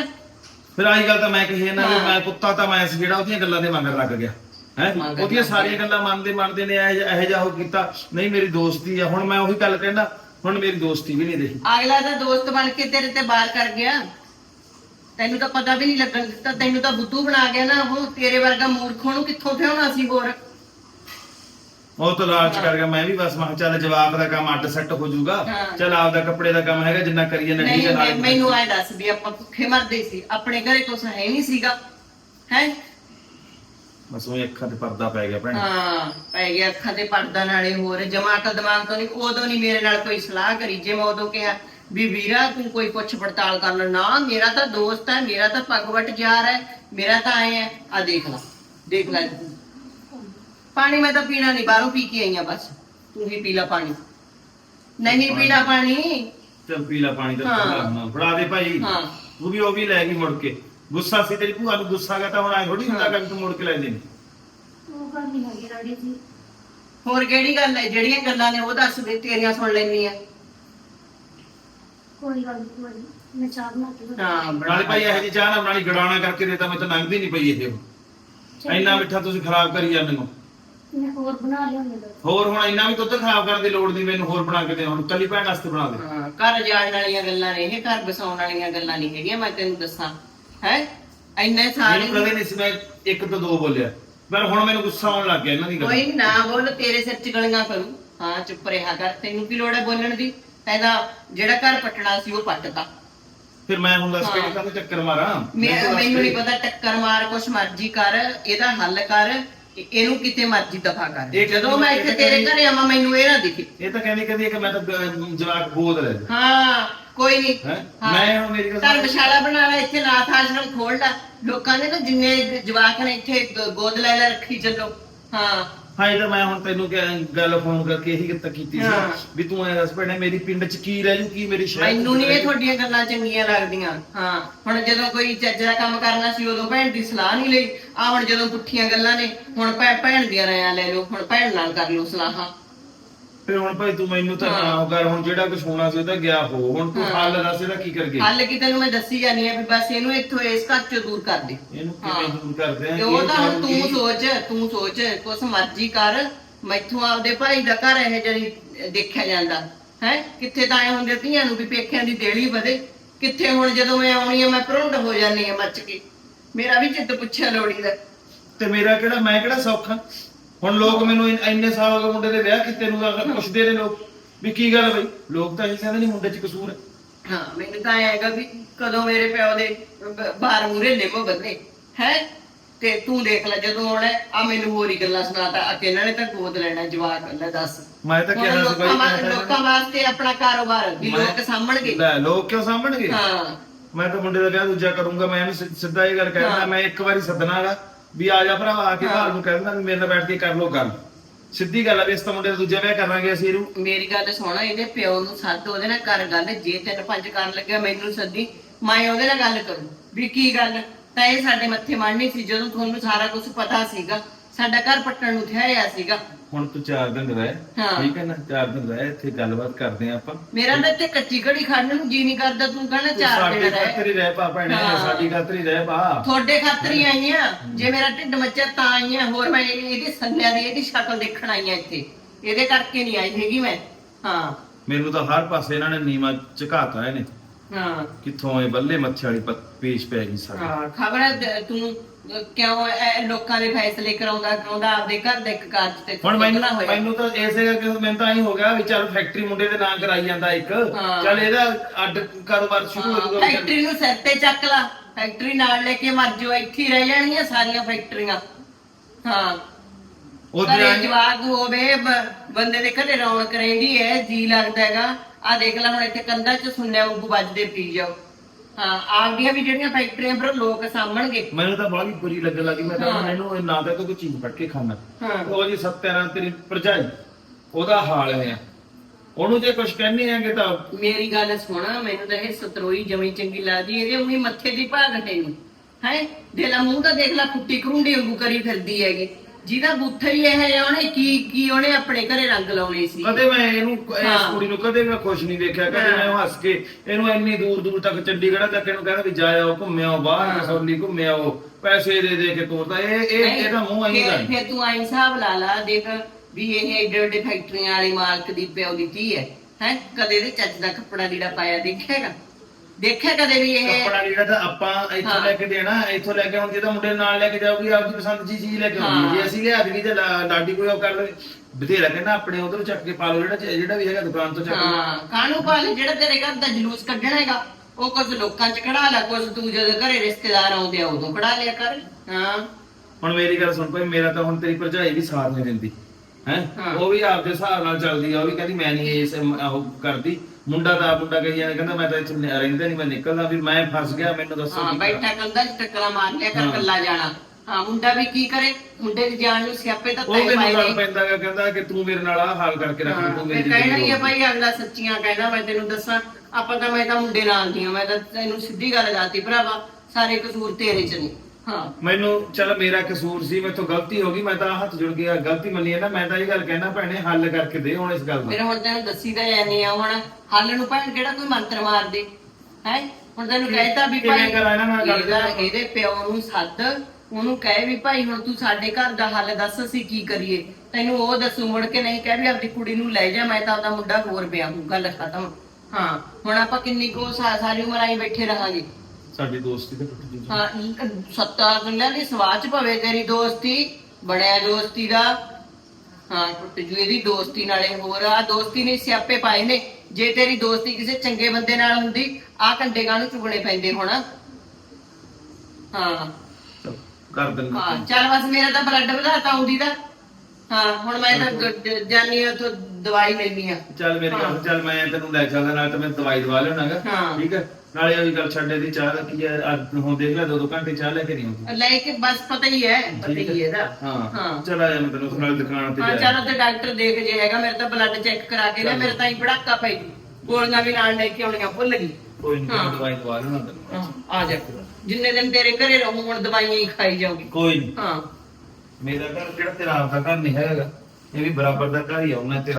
ਫਿਰ ਆਹੀ ਗੱਲ ਤਾਂ ਮੈਂ ਕਹੀ ਨਾ ਵੀ ਹਾਂ। ਮੈਂ ਕੁੱਤਾ ਤਾਂ ਮੈਂ ਸੀ ਜਿਹੜਾ ਉਹਦੀਆਂ ਗੱਲਾਂ ਦੇ ਮਗਰ ਲੱਗ ਗਿਆ। ਹੈ? ਉਹਦੀਆਂ ਸਾਰੀਆਂ ਗੱਲਾਂ ਮੰਨਦੇ ਮੰਨਦੇ ਨੇ ਇਹ ਜਿਹਾ- ਉਹ ਕੀਤਾ। ਨਹੀਂ ਮੇਰੀ ਦੋਸਤੀ ਆ। ਹੁਣ ਮੈਂ ਉਹੀ ਗੱਲ ਕਹਿੰਦਾ ਹੁਣ ਮੇਰੀ ਦੋਸਤੀ ਵੀ ਨਹੀਂ ਰਹੀ। ਅਗਲਾ ਤਾਂ ਦੋਸਤ ਬਣ ਕੇ ਤੇਰੇ ਤੇ ਬਾਹਰ ਕਰ ਗਿਆ। ਤੈਨੂੰ ਤਾਂ ਪਤਾ ਵੀ ਨਹੀਂ ਲੱਗਣ ਦਿੱਤਾ। ਤੈਨੂੰ ਤਾਂ ਬੁੱਧੂ ਬਣਾ ਗਿਆ ਨਾ ਉਹ। ਤੇਰੇ ਵਰਗਾ ਮੂਰਖ ਨੂੰ ਕਿੱਥੋਂ ਫਿਆਉਣਾ ਸੀ ਹੋਰ? ਉਹ ਤਾਂ ਲਾਲਚ ਕਰ ਗਿਆ। ਮੈਂ ਵੀ ਬਸ ਮੈਂ ਚੱਲ ਜਵਾਬ ਦਾ ਕੰਮ ਅੱਡ ਸੈੱਟ ਹੋ ਜਾਊਗਾ। ਚੱਲ ਆਪਦਾ ਕੱਪੜੇ ਦਾ ਕੰਮ ਹੈਗਾ ਜਿੰਨਾ ਕਰੀਏ ਨਾ ਠੀਕ ਹੈ ਮੈਨੂੰ ਐ ਦੱਸ ਵੀ ਆਪਾਂ ਭੁੱਖੇ ਮਰਦੇ ਸੀ। ਆਪਣੇ ਘਰੇ ਕੁਛ ਹੈ ਨਹੀਂ ਸੀਗਾ। ਹੈ? ਬਸ ਉਹ ਅੱਖਾਂ ਤੇ ਪਰਦਾ ਪੈ ਗਿਆ ਭੈਣ। ਹਾਂ ਪੈ ਗਿਆ ਅੱਖਾਂ ਤੇ ਪਰਦਾ ਨਾਲੇ ਹੋਰ ਜਮਾਤ ਦਿਮਾਗ ਤੋਂ ਨਹੀਂ ਉਦੋਂ ਨਹੀਂ ਮੇਰੇ ਨਾਲ ਕੋਈ ਸਲਾਹ ਕਰੀ ਜੇ ਮੈਂ ਉਦੋਂ ਕਿਹਾ ਵੀ ਵੀਰਾ ਤੂੰ ਕੋਈ ਪੁੱਛ ਪੜਤਾਲ ਕਰ ਲੈ। ਨਾ ਮੇਰਾ ਤਾਂ ਦੋਸਤ ਹੈ ਮੇਰਾ ਤਾਂ ਪਗਵਟ ਯਾਰ ਹੈ ਮੇਰਾ ਤਾਂ ਆਏ ਹੈ। ਆ ਦੇਖ ਲੈ ਦੇਖ ਲੈ। ਪਾਣੀ ਮੈਂ ਤਾਂ ਪੀਣਾ ਨਹੀਂ ਬਾਹਰੋਂ ਪੀ ਕੇ ਆਈ ਆ ਬਸ। ਤੂੰ ਵੀ ਪੀ ਲੈ ਪਾਣੀ। ਨਹੀਂ ਪੀਣਾ। ਪਾਣੀ। ਚੱਲ ਪੀ ਲੈ ਪਾਣੀ ਹਾਂ। ਫੜਾ ਫੜਾ ਦੇ ਭਾਈ। ਹਾਂ। ਤੂੰ ਵੀ ਉਹ ਵੀ ਲੈ ਗਈ ਮੁੜ ਕੇ। ਗੁੱਸਾ ਸੀ ਤੇਰੀ ਭੂਆ ਨੂੰ ਗੁੱਸਾ ਗਾ ਤਾਂ ਹੁਣ ਐ ਥੋੜੀ ਹੁੰਦਾ ਕਿ ਤੂੰ ਮੁੜ ਕੇ ਲੈ ਉਹ ਗੱਲ ਨਹੀਂ ਹੈਗੀ ਜੀ। ਹੋਰ ਕਿਹੜੀ ਗੱਲ ਹੈ? ਜਿਹੜੀਆਂ ਗੱਲਾਂ ਨੇ ਉਹ ਦੱਸ ਦੇ ਤੇਰੀਆਂ ਸੁਣ ਲੈਣੀ ਆ ਕੋਈ ਗੱਲ ਨਹੀਂ ਕੋਈ ਨੀ। ਮੈਂ ਚਾਹ ਬਣਾ ਕੇ ਲਿਆਉਂਦੀ ਹਾਂ। ਨਾਲੇ ਭਾਈ ਇਹ ਜੀ ਚਾਹ ਨਾ ਬਣਾਣੀ ਗੜਾਣਾ ਕਰਕੇ ਦੇਤਾ ਮੈਂ ਤਾਂ ਲੰਘਦੀ ਨਹੀਂ ਪਈ ਇਹ। ਇੰਨਾ ਮਿੱਠਾ ਤੁਸੀਂ ਖਰਾਬ ਕਰੀ ਜਾਂਦੇ ਹੋ। ਮੈਂ ਹੋਰ ਬਣਾ ਲਿਆਉਂਗੀ ਦੁੱਧ। ਹੋਰ ਹੁਣ ਇੰਨਾ ਵੀ ਦੁੱਧ ਖਰਾਬ ਕਰਨ ਦੀ ਲੋੜ ਨਹੀਂ ਮੈਨੂੰ ਹੋਰ ਬਣਾ ਕੇ ਦੇ ਹੁਣ ਕੱਲੀ ਭੈਣ ਵਾਸਤੇ ਬਣਾ ਦੇ। ਹਾਂ ਘਰ ਜਾਣ ਵਾਲੀਆਂ ਗੱਲਾਂ ਨੇ ਇਹ ਘਰ ਬਸਾਉਣ ਵਾਲੀਆਂ ਗੱਲਾਂ ਨਹੀਂ ਹੈਗੀਆਂ ਮੈਂ ਤੈਨੂੰ ਦੱਸਾਂ। ਹੈ? ਇੰਨੇ ਸਾਰੇ ਮੈਨੂੰ ਕਦੇ ਨਹੀਂ ਸੀ ਮੈਂ ਇੱਕ ਤੋਂ ਦੋ ਬੋਲਿਆ। ਪਰ ਹੁਣ ਮੈਨੂੰ ਗੁੱਸਾ ਆਉਣ ਲੱਗ ਗਿਆ ਇਹਨਾਂ ਦੀ ਗੱਲ। ਕੋਈ ਨੀ, ਬੋਲ ਤੇਰੇ ਸਿਰ ਚ ਗਲੀਆਂ ਕਰੂ ਹਾਂ ਚੁੱਪ ਰਿਹਾ ਕਰ ਤੈਨੂੰ ਕੀ ਲੋੜ ਹੈ ਬੋਲਣ ਦੀ? ਪਹਿਲਾਂ ਜਿਹੜਾ ਘਰ ਪਟਣਾ ਸੀ ਉਹ ਪੱਟਤਾ। ਫਿਰ ਮੈਂ ਹੁਣ ਦੱਸ ਕੇ ਹਾਂ। ਕਾਹਨੂੰ ਚੱਕਰ ਮਾਰਾਂ? ਮੈਂ ਮੈਨੂੰ ਦੱਸ ਮੈਨੂੰ। ਨਹੀਂ ਪਤਾ ਟੱਕਰ ਮਾਰ ਕੁਛ ਮਰਜ਼ੀ ਕਰ ਇਹਦਾ ਹੱਲ ਕਰ ਇਹ- ਇਹਨੂੰ ਕਿਤੇ ਮਰਜ਼ੀ ਦਫਾ ਕਰ। ਇਹ ਜਦੋਂ ਮੈਂ ਇੱਥੇ ਤੇਰੇ ਘਰੇ ਆਵਾਂ ਮੈਨੂੰ ਇਹ ਨਾ ਦਿਖੇ। ਇਹ ਤਾਂ ਕਹਿੰਦੀ ਕਹਿੰਦੀ ਕਿ ਮੈਂ ਤਾਂ ਗ- ਜਵਾਕ ਗੋਦ ਲੈ। ਹਾਂ। ਕੋਈ ਨਹੀਂ ਹੈ? ਮੈਂ ਹੁਣ ਮੇਰੀ ਗੱਲ ਧਰਮਸ਼ਾਲਾ ਬਣਾ ਲੈ ਇੱਥੇ ਨਾਥ ਆਸ਼ਰਮ ਖੋਲ ਲੈ। ਲੋਕਾਂ ਨੇ ਨਾ ਜਿੰਨੇ ਜਵਾਕ ਨੇ ਇੱਥੇ ਗ- ਗੋਦ ਲੈ ਲੈ ਰੱਖੀ ਚੱਲੋ। ਹਾਂ। ਹਾਂ ਇਹ ਤਾਂ ਮੈਂ ਹੁਣ ਤੈਨੂੰ ਕਿ- ਗੱਲ ਫੋਨ ਕਰਕੇ ਇਹੀ ਗੱਲ ਕੀਤੀ ਹਾਂ। ਸੀ ਵੀ ਤੂੰ ਐ ਦੱਸ ਭੈਣੇ ਮੇਰੀ ਪਿੰਡ ਚ ਕੀ ਰਹਿ ਜੂ ਕੀ ਮੇਰੀ ਸ਼ਹਿਰ ਚ ਮੈਨੂੰ ਨਹੀਂ ਰਹਿ ਇਹ ਜੂ? ਤੁਹਾਡੀਆਂ ਗੱਲਾਂ ਚੰਗੀਆਂ ਲੱਗਦੀਆਂ। ਹਾਂ। ਹੁਣ ਜਦੋਂ ਕੋਈ ਚੱਜ ਦਾ ਕੰਮ ਕਰਨਾ ਸੀ ਉਦੋਂ ਭੈਣ ਦੀ ਸਲਾਹ ਨਹੀਂ ਲਈ। ਆ ਹੁਣ ਜਦੋਂ ਪੁੱਠੀਆਂ ਗੱਲਾਂ ਨੇ ਹੁਣ ਭੈ- ਭੈਣ ਦੀਆਂ ਰਾਇਆਂ ਲੈ ਲਓ ਹੁਣ ਭੈਣ ਨਾਲ ਕਰ ਲਓ ਸਲਾਹਾਂ। ਫਿਰ ਹੁਣ ਭਾਈ ਤੂੰ ਮੈਨੂੰ ਤਾਂ ਉਹ ਕਰ ਹੁਣ ਜਿਹੜਾ ਕੁਝ ਹੋਣਾ ਸੀ ਉਹ ਤਾਂ ਗਿਆ ਹੋ। ਹੁਣ ਤੂੰ। ਹੱਲ ਦੱਸ ਇਹਦਾ ਕੀ ਕਰਗੇ ਹੱਲ ਕੀ ਤੈਨੂੰ ਮੈਂ ਦੱਸੀ ਜਾਨੀ ਆ ਵੀ ਬਸ ਇਹਨੂੰ ਇੱਥੋਂ ਇਸ ਘਰ ਚੋਂ ਦੂਰ ਕਰ ਦੇ। ਇਹਨੂੰ। ਕਿਵੇਂ ਦੂਰ ਕਰਦੇ ਆ? ਤੇ ਉਹ ਤਾਂ ਹੁਣ। ਤੂੰ ਸੋਚ ਤੂੰ ਸੋਚ ਕੁਛ ਮਰਜ਼ੀ ਕਰ ਮੈਥੋਂ ਆਪਦੇ ਭਾਈ ਦਾ ਘਰ ਇਹ ਜਿਹੜੀ ਦੇਖਿਆ ਜਾਂਦਾ। ਹੈ? ਕਿੱਥੇ ਤਾਂ ਆਏ ਹੁੰਦੇ ਧੀਆਂ ਨੂੰ ਵੀ ਪੇਖਿਆਂ ਦੀ ਦੇਲੀ ਵਧੇ। ਕਿੱਥੇ ਹੁਣ ਜਦੋਂ ਮੈਂ ਆਉਣੀ ਆ ਮੈਂ ਪਰੁੰਡ ਹੋ ਜਾਨੀ ਆ ਮੱਚ ਕੇ। ਮੇਰਾ ਵੀ ਚਿੱਤ ਪੁੱਛਿਆ ਲੋੜੀ ਦਾ। ਤੇ ਮੇਰਾ ਕਿਹੜਾ ਮੈਂ ਕਿਹੜਾ ਸੌਖਾ? ਹੁਣ ਲੋਕ ਮੈਨੂੰ ਇੰਨ- ਇੰਨੇ ਸਾਲ ਹੋ ਗਏ ਮੁੰਡੇ ਦੇ ਵਿਆਹ ਕੀਤੇ ਨੂੰ ਅਗਰ ਪੁੱਛਦੇ ਨੇ ਲੋਕ ਵੀ ਕੀ ਗੱਲ ਬਈ? ਲੋਕ ਤਾਂ ਇਹ ਕਹਿੰਦੇ ਨਹੀਂ ਮੁੰਡੇ 'ਚ ਕਸੂਰ ਹੈ। ਹਾਂ ਮੈਨੂੰ ਤਾਂ ਐਂ ਹੈਗਾ ਵੀ ਕਦੋਂ ਮੇਰੇ ਪਿਓ ਦੇ ਬ- ਬਾਹਰ ਮੂਰੇ ਨਿੰਮ ਬੰਨੇ। ਹੈ? ਤੇ ਤੂੰ ਦੇਖ ਲੈ ਜਦੋਂ ਆਉਣਾ ਆ ਮੈਨੂੰ ਹੋਰ ਹੀ ਗੱਲਾਂ ਸੁਣਾਤਾ ਆ ਕਿ ਇਹਨਾਂ ਨੇ ਤਾਂ ਗੋਦ ਲੈਣਾ ਜਵਾਕ ਲੈ ਦੱਸ। ਮੈਂ ਤਾਂ ਹੁਣ ਕਿਹਾ ਸੀ ਲੋਕਾਂ ਵਾ- ਬਾਈ ਲੋਕਾਂ ਵਾਸਤੇ ਆਪਣਾ ਕਾਰੋਬਾਰ ਵੀ ਲੋਕ ਸਾਂਭਣਗੇ। ਲੈ ਲੋਕ ਕਿਉਂ ਸਾਂਭਣਗੇ? ਹਾਂ। ਮੈਂ ਤਾਂ ਮੁੰਡੇ ਦਾ ਵਿਆਹ ਦੂਜਾ ਕਰੂੰਗਾ ਮੈਂ ਇਹਨੂੰ ਸਿ- ਸਿੱਧਾ ਇਹ ਗੱਲ ਕਹਿ ਦਿੰਦਾ ਹਾਂ। ਮੈਂ ਇੱਕ ਵਾਰੀ ਸੱਦਣਾਗਾ ਵੀ ਆ ਜਾ ਭਰਾ ਆ ਕੇ। ਘਰ ਨੂੰ ਕਹਿ ਦਿੰਦਾ ਵੀ ਮੇਰੇ ਨਾਲ ਬੈਠ ਕੇ ਕਰ ਲੋ ਗੱਲ। ਸਿੱਧੀ ਗੱਲ ਆ ਵੀ ਇਸ ਤਾਂ ਮੁੰਡੇ ਦਾ ਦੂਜਾ ਵਿਆਹ ਕਰਾਂਗੇ ਅਸੀਂ ਇਹਨੂੰ। ਮੇਰੀ ਗੱਲ ਸੁਣ ਇਹਦੇ ਪਿਓ ਨੂੰ ਸੱਦ ਉਹਦੇ ਨਾਲ ਕਰ ਗੱਲ ਜੇ ਤਿੰਨ ਪੰਜ ਕਰਨ ਲੱਗਿਆ ਮੈਨੂੰ ਸੱਦੀ ਮੈਂ ਉਹਦੇ ਨਾਲ ਗੱਲ ਕਰੂੰ। ਵੀ ਕੀ ਗੱਲ? ਤਾਂ ਇਹ ਸਾਡੇ ਮੱਥੇ ਮਾਰਨੀ ਸੀ ਜਦੋਂ ਤੁਹਾਨੂੰ ਸਾਰਾ ਕੁਝ ਪਤਾ ਸੀਗਾ। ਸਾਡਾ ਘਰ ਪੱਟਣ ਨੂੰ ਠਹਿਰਿਆ ਸੀਗਾ। ਹੁਣ ਤੂੰ 4 ਦਿਨ ਰਹਿ ਹਾਂ। ਠੀਕ ਹੈ ਨਾ? 4 ਦਿਨ ਰਹਿ ਇੱਥੇ ਗੱਲਬਾਤ ਕਰਦੇ ਆ ਆਪਾਂ। ਮੇਰਾ ਤਾਂ ਇੱਥੇ ਕੱਚੀ ਘੜੀ ਖੜਨ ਨੂੰ ਜੀ ਨਹੀਂ ਕਰਦਾ ਤੂੰ ਕਹਿੰਦਾ ਤੂੰ ਚਾਰ ਸਾਡੀ ਦਿਨ ਰਹਿ। ਖਾਤਰ ਹੀ ਰਹਿ ਪਾ ਭੈਣੇ ਹਾਂ। ਸਾਡੀ ਖਾਤਰ ਹੀ ਰਹਿ ਪਾ। ਤੁਹਾਡੇ ਖਾਤਰ ਹੀ ਆਈਆਂ ਜੇ ਮੇਰਾ ਢਿੱਡ ਮੱਚਿਆ ਤਾਂ ਆਈਆਂ ਹੋਰ ਮੈਂ ਇਹ- ਇਹਦੀ ਸੰਨਿਆ ਦੀ ਇਹਦੀ ਸ਼ਕਲ ਦੇਖਣ ਆਈਆਂ ਇੱਥੇ। ਇਹਦੇ ਕਰਕੇ ਨਹੀਂ ਆਈ ਹੈਗੀ ਮੈਂ। ਹਾਂ। ਮੈਨੂੰ ਤਾਂ ਹਰ ਪਾਸੇ ਇਹਨਾਂ ਨੇ ਨੀਵਾ ਝਕਾਤਾ ਇਹਨੇ। ਹਾਂ। ਕਿੱਥੋਂ ਇਹ ਬੱਲੇ ਮੱਥੇ ਵਾਲੀ ਪ- ਪੇਸ਼ ਪੈ ਗਈ ਸਾਡੇ। ਹਾਂ ਖਬਰ ਹੈ ਦ- ਤੂੰ ਕਿਉਂ ਇਹ ਲੋਕਾਂ ਦੇ ਫੈਸਲੇ ਕਰਾਉਂਦਾ ਕਰਾਉਂਦਾ ਆਪਦੇ ਘਰ ਦੇ ਇੱਕ ਕਾਰਜ ਤੇ ਹੁਣ ਮੈਨੂੰ ਨਾ ਹੋਇਆ। ਮੈਨੂੰ ਤਾਂ ਐਸੇ ਕਰਕੇ ਮੈਨੂੰ ਤਾਂ ਐਂ ਹੋ ਗਿਆ ਵੀ ਚੱਲ ਫੈਕਟਰੀ ਮੁੰਡੇ ਦੇ ਨਾਂ ਕਰਾਈ ਜਾਂਦਾ ਇੱਕ। ਹਾਂ। ਚੱਲ ਇਹਦਾ ਅੱਡ ਕਾਰੋਬਾਰ ਸ਼ੁਰੂ ਹੋ ਹਾਂ, ਜਾਊਗਾ ਫੈਕਟਰੀ ਨੂੰ ਸਿਰ ਤੇ ਚੱਕ ਲਾ। ਫੈਕਟਰੀ ਨਾਲ ਲੈ ਕੇ ਮਰ ਜਾਓ ਇੱਥੇ ਹੀ ਰਹਿ ਜਾਣਗੀਆਂ ਸਾਰੀਆਂ ਫੈਕਟਰੀਆਂ ਹਾਂ। ਉਹਦੇ ਘਰੇ ਜਵਾਕ ਹੋਵੇ ਬ- ਬੰਦੇ ਦੇ ਘਰੇ ਰੌਣਕ ਰਹਿੰਦੀ ਹੈ ਜੀ ਲੱਗਦਾ ਹੈਗਾ। ਆ ਦੇਖ ਲੈ ਹੁਣ ਇੱਥੇ ਕੰਧਾਂ 'ਚ ਸੁਣਿਆ ਵਾਂਗੂ ਵੱਜਦੇ ਪੀ ਜਾਓ। ਹਾਂ ਆਪਦੀਆਂ ਵੀ ਜਿਹੜੀਆਂ ਫੈਕਟਰੀਆਂ ਪਰ ਲੋਕ ਸਾਂਭਣਗੇ। ਮੈਨੂੰ ਤਾਂ ਬੜੀ ਬੁਰੀ ਲੱਗਣ ਲੱਗੀ ਮੈਂ ਤਾਂ ਹਾਂ। ਮੈਨੂੰ ਇਹ ਨਾ ਤਾਂ ਕੋਈ ਚੀਜ਼ ਫੜ ਕੇ ਖਾਣਾ। ਹਾਂ। ਉਹ ਜੀ ਸੱਤਿਆਰਾਂ ਤੇਰੀ ਭਰਜਾਈ ਉਹਦਾ ਹਾਲ ਹੈ ਉਹਨੂੰ ਜੇ ਕੁਝ ਕਹਿੰਦੇ ਆਂਗੇ ਤਾਂ ਮੇਰੀ ਗੱਲ ਸੁਣ ਮੈਨੂੰ ਤਾਂ ਇਹ ਸਤਰੋਈ ਜਮੀ ਚੰਗੀ ਲੱਗਦੀ ਇਹਦੇ ਉਹੀ ਮੱਥੇ ਦੀ ਭਾਗ ਨਹੀਂ ਹੈ? ਦੇਲਾ ਮੂੰਹ ਤਾਂ ਦੇਖ ਲੈ ਕੁੱਟੀ ਕਰੁੰਡੀ ਵਾਂਗੂ ਕਰੀ ਫਿਰਦੀ ਹੈਗੀ। ਜਿਹਦਾ ਬੁੱਥਾ ਹੀ ਇਹ ਹੈ ਉਹਨੇ ਕੀ ਕੀ ਉਹਨੇ ਆਪਣੇ ਘਰੇ ਰੰਗ ਲਾਉਣੇ ਸੀ ਕਦੇ ਮੈਂ ਇਹਨੂੰ ਇਸ ਹਾਂ। ਕੁੜੀ ਨੂੰ ਕਦੇ ਮੈਂ ਖੁਸ਼ ਨਹੀਂ ਵੇਖਿਆ ਕਦੇ ਹਾਂ। ਮੈਂ ਹੱਸ ਕੇ ਇਹਨੂੰ ਇੰਨੀ ਦੂਰ ਦੂਰ ਤੱਕ ਚੰਡੀਗੜ੍ਹ ਤੱਕ ਇਹਨੂੰ ਕਹਿੰਦਾ ਵੀ ਜਾਇਓ ਘੁੰਮਿਓ ਬਾਹਰ। ਕਸੌਲੀ ਘੁੰਮਿਓ ਪੈਸੇ ਦੇ ਦੇ ਕੇ ਤੋਰਦਾ ਇਹ ਇਹ ਨਹੀਂ, ਇਹਦਾ ਮੂੰਹ ਆਈ ਫਿਰ- ਫਿਰ ਤੂੰ ਆਈ ਹਿਸਾਬ ਲਾ ਲਾ ਦੇਖ ਵੀ ਇਹ ਏਡੇ ਏਡੇ ਫੈਕਟਰੀਆਂ ਵਾਲੀ ਮਾਲਕ ਦੀ ਪਿਓ ਦੀ ਧੀ ਹੈ ਹੈ ਕਦੇ ਇਹਦੇ ਚੱਜ ਦਾ ਕੱਪੜਾ ਲੀੜਾ ਪਾਇਆ ਦੇਖੇਗਾ ਦੇਖਿਆ ਕਦੇ ਵੀ ਇਹ? ਕੱਪੜਾ ਜਿਹੜਾ ਤਾਂ ਆਪਾਂ ਇੱਥੋਂ। ਲੈ ਕੇ ਦੇਣਾ ਇੱਥੋਂ ਲੈ ਕੇ ਹੁਣ ਜਿਹਦਾ ਮੁੰਡੇ ਨਾਲ ਲੈ ਕੇ ਜਾਊਗੀ ਆਪਦੀ ਪਸੰਦ ਦੀ ਚੀਜ਼ ਲੈ ਕੇ ਆਉਣੀ। ਜੇ ਅਸੀਂ ਲਿਆ ਦੇਣੀ ਤੇ ਲਾ- ਲਾਡੀ ਕੋਈ ਉਹ ਕਰ ਲਵੇ ਬਥੇਰਾ ਕਹਿੰਦਾ ਆਪਣੇ ਉਧਰ ਚੱਕ ਕੇ ਪਾ ਲਓ ਜਿਹੜਾ ਜਿਹੜਾ ਵੀ ਹੈਗਾ ਦੁਕਾਨ ਤੋਂ ਚੱਕ ਲਓ। ਹਾਂ ਕਾਹਨੂੰ ਪਾਲ ਜਿਹੜਾ ਤੇਰੇ ਘਰ ਦਾ ਜਲੂਸ ਕੱਢਣਾ ਹੈਗਾ ਉਹ ਕੁਝ ਲੋਕਾਂ ਚ ਕਢਾ ਲੈ ਕੁਝ ਤੂੰ ਜਦੋਂ ਘਰੇ ਰਿਸ਼ਤੇਦਾਰ ਆਉਂਦੇ ਆ ਉਦੋਂ ਕਢਾ ਲਿਆ ਕਰ। ਹਾਂ। ਹੁਣ ਮੇਰੀ ਗੱਲ ਸੁਣ ਭਾਈ ਮੇਰਾ ਤਾਂ ਹੁਣ ਤੇਰੀ ਭਰਜਾਈ ਵੀ ਸਾਥ ਨਹੀਂ ਦਿੰਦੀ। ਹੈ। ਉਹ ਵੀ ਆਪਦੇ ਹਿਸਾਬ ਨਾਲ ਚੱਲਦੀ ਆ ਉਹ ਵੀ ਕਹਿੰਦੀ ਮੈਂ ਨਹੀਂ ਇਸ ਉਹ ਕਰਦੀ। ਮੁੰਡਾ ਤਾਂ ਮੁੰਡਾ ਕਹੀ ਜਾਂਦਾ ਕਹਿੰਦਾ ਮੈਂ ਤਾਂ ਇੱਥੇ ਰਹਿੰਦਾ ਨਹੀਂ ਮੈਂ ਨਿਕਲਦਾ ਵੀ ਮੈਂ ਫਸ ਗਿਆ ਮੈਨੂੰ ਦੱਸੋ ਹਾਂ। ਬੈਠਾ ਕੰਦਾ ਟੱਕਰਾਂ ਮਾਰ ਲਿਆ ਕਰ। ਕੱਲਾ ਜਾਣਾ। ਹਾਂ ਮੁੰਡਾ ਵੀ ਕੀ ਕਰੇ? ਮੁੰਡੇ ਦੀ ਜਾਨ ਨੂੰ ਸਿਆਪੇ ਤਾਂ ਤੈਨੂੰ ਵੀ ਪਾਏ ਨਾਲ ਨੇ ਪੈਂਦਾ ਕਹਿੰਦਾ ਕਿ ਤੂੰ ਮੇਰੇ ਨਾਲ ਆਹ ਹਾਲ ਕਰਕੇ ਰੱਖ ਤੂੰ ਮੇਰੀ ਕਹਿਣਾ ਹੀ ਆ ਭਾਈ ਅਗਲਾ ਸੱਚੀਆਂ ਕਹਿੰਦਾ ਮੈਂ ਤੈਨੂੰ ਦੱਸਾਂ ਆਪਾਂ ਤਾਂ ਮੈਂ ਤਾਂ ਮੁੰਡੇ ਨਾਲ ਦੀ ਆ ਮੈਂ ਤਾਂ ਤੈਨੂੰ ਸਿੱਧੀ ਗੱਲ ਦੱਸਤੀ ਭਰਾਵਾ ਸਾਰੇ ਕਸੂਰ ਤੇਰੇ ਚ ਨਹੀਂ ਹਾਂ। ਮੈਨੂੰ ਚੱਲ ਮੇਰਾ ਕਸੂਰ ਸੀ ਮੈਥੋਂ ਗਲਤੀ ਹੋ ਗਈ ਮੈਂ ਤਾਂ ਹੱਥ ਜੁੜ ਗਿਆ ਗਲਤੀ ਮੰਨੀ ਹੈ ਨਾ ਮੈਂ ਤਾਂ ਇਹ ਗੱਲ ਕਹਿਣਾ ਭੈਣੇ ਹੱਲ ਕਰਕੇ ਦੇ ਹੁਣ ਇਸ ਗੱਲ ਫਿਰ ਦਾ ਹੁਣ ਤੈਨੂੰ ਦੱਸੀ ਤਾਂ ਜਾਨੀ ਆ ਹੁਣ ਹੱਲ ਨੂੰ ਭੈਣ ਕਿਹੜਾ ਕੋਈ ਮੰਤਰ ਮਾਰ ਦੇ ਹੈ? ਹੁਣ ਤੈਨੂੰ ਕਹਿਤਾ ਵੀ ਕਿਵੇਂ ਭਾਈ ਕਰਾਂ ਇਹਨਾਂ ਨਾਲ ਗੱਲ? ਇਹਦਾ- ਇਹਦੇ ਪਿਓ ਨੂੰ ਸੱਦ ਉਹਨੂੰ ਕਹੇ ਵੀ ਭਾਈ ਹੁਣ ਤੂੰ ਸਾਡੇ ਘਰ ਦਾ ਹੱਲ ਦੱਸ ਅਸੀਂ ਕੀ ਕਰੀਏ? ਤੈਨੂੰ ਉਹ ਦੱਸੂ ਮੁੜ ਕੇ ਨਹੀਂ ਕਹਿ ਵੀ ਆਪਦੀ ਕੁੜੀ ਨੂੰ ਲੈ ਜਾ ਮੈਂ ਤਾਂ ਆਪਦਾ ਮੁੰਡਾ ਹੋਰ ਵਿਆਹੂ ਗੱਲ ਖਤਮ ਹਾਂ ਹੁਣ ਆਪਾਂ ਕਿੰਨੀ ਕੋ ਸਾਰੀ ਉਮਰ ਆਈ ਬੈਠੇ ਰਹਾਂਗੇ। ਸਾਡੀ ਦੋਸਤੀ ਤਾਂ ਟੁੱਟ ਜੂਗੀ ਹਾਂ ਇੱਕ ਸੱਤਾ ਦੁਨੀਆ ਦੀ ਸਵਾਚ ਪਵੇ ਤੇਰੀ ਦੋਸਤੀ ਬੜਿਆ ਦੋਸਤੀ ਦਾ। ਹਾਂ ਟੁੱਟ ਜੂ ਇਹਦੀ ਦੋਸਤੀ ਨਾਲੇ ਹੋਰ ਆ। ਦੋਸਤੀ ਨੇ ਸਿਆਪੇ ਪਾਏ ਨੇ। ਜੇ ਤੇਰੀ ਦੋਸਤੀ ਕਿਸੇ ਚੰਗੇ ਬੰਦੇ ਨਾਲ ਹੁੰਦੀ ਆ ਕੰਡੇ ਗਾਂ ਨੂੰ ਚੁਗਣੇ ਪੈਂਦੇ ਹੁਣ? ਹਾਂ। ਚਲੋ, ਕਰ ਦਿੰਦੇ ਹਾਂ। ਚੱਲ ਬਸ ਮੇਰਾ ਤਾਂ ਬਲੱਡ ਵਧਾਤਾ ਆਉਂਦੀ ਦਾ। ਹਾਂ ਹੁਣ ਮੈਂ ਤਾਂ ਗ- ਜ- ਜਾਨੀ ਆ ਤੋਂ ਦਵਾਈ ਲੈਣੀ ਆ। ਚੱਲ ਮੇਰੀ ਗੱਲ ਚੱਲ ਮੈਂ ਤੈਨੂੰ ਲੈ ਚੱਲਦਾ ਨਾਲ ਤੇ ਮੈਂ ਦਵਾਈ ਦਵਾ ਲਿਆਉਣਾਗਾ। ਹਾਂ। ਠੀਕ ਹੈ ਨਾਲੇ ਇਹ ਗੱਲ ਛੱਡੇ ਦੀ ਚਾਹ ਰੱਖੀ ਹੈ ਅੱਜ ਹੁਣ ਦੇਖ ਲੈ ਦੋ ਦੋ ਘੰਟੇ ਚਾਹ ਲੈ ਕੇ ਨਹੀਂ ਆਉਂਦੀ। ਲੈ ਕੇ ਬਸ ਪਤਾ ਹੀ ਹੈ ਪਤਾ ਹੀ ਹੈ। ਇਹਦਾ। ਹਾਂ। ਹਾਂ। ਚਲ ਆ ਜਾ ਮੈਂ ਤੈਨੂੰ ਉਸ ਨਾਲ ਦੁਕਾਨ ਤੇ ਹਾਂ ਜਾ। ਚਲੋ ਤੇ ਡਾਕਟਰ ਦੇਖ ਜੇ ਹੈਗਾ ਮੇਰੇ ਤਾਂ ਬਲੱਡ ਚੈੱਕ ਕਰਾ ਕੇ ਨਾ ਮੇਰੇ ਤਾਂ ਹੀ ਬੜਾਕਾ ਪਈ ਗੋਲੀਆਂ ਵੀ ਨਾਲ ਲੈ ਕੇ ਆਉਣੀਆਂ ਭੁੱਲ ਗਈ। ਕੋਈ ਨਹੀਂ ਹਾਂ। ਦਵਾਈ ਦਵਾ ਲਿਆਉਣਾ ਤੈਨੂੰ। ਹਾਂ, ਆ ਜਾ। ਜਿੰਨੇ ਦਿਨ ਤੇਰੇ ਘਰੇ ਰਹੂੰ ਹੁਣ ਦਵਾਈਆਂ ਹੀ ਖਾਈ ਜਾਊਗੀ। ਕੋਈ ਨਹੀਂ ਹਾਂ। ਮੇਰਾ ਘਰ ਕਿਹੜਾ ਤੇਰਾ ਆਪਦਾ ਘਰ ਨਹੀਂ ਹੈਗਾ ਇਹ ਵੀ ਬਰਾਬਰ ਦਾ ਘਰ ਹੀ ਆ ਉਹਨਾਂ ਤੇ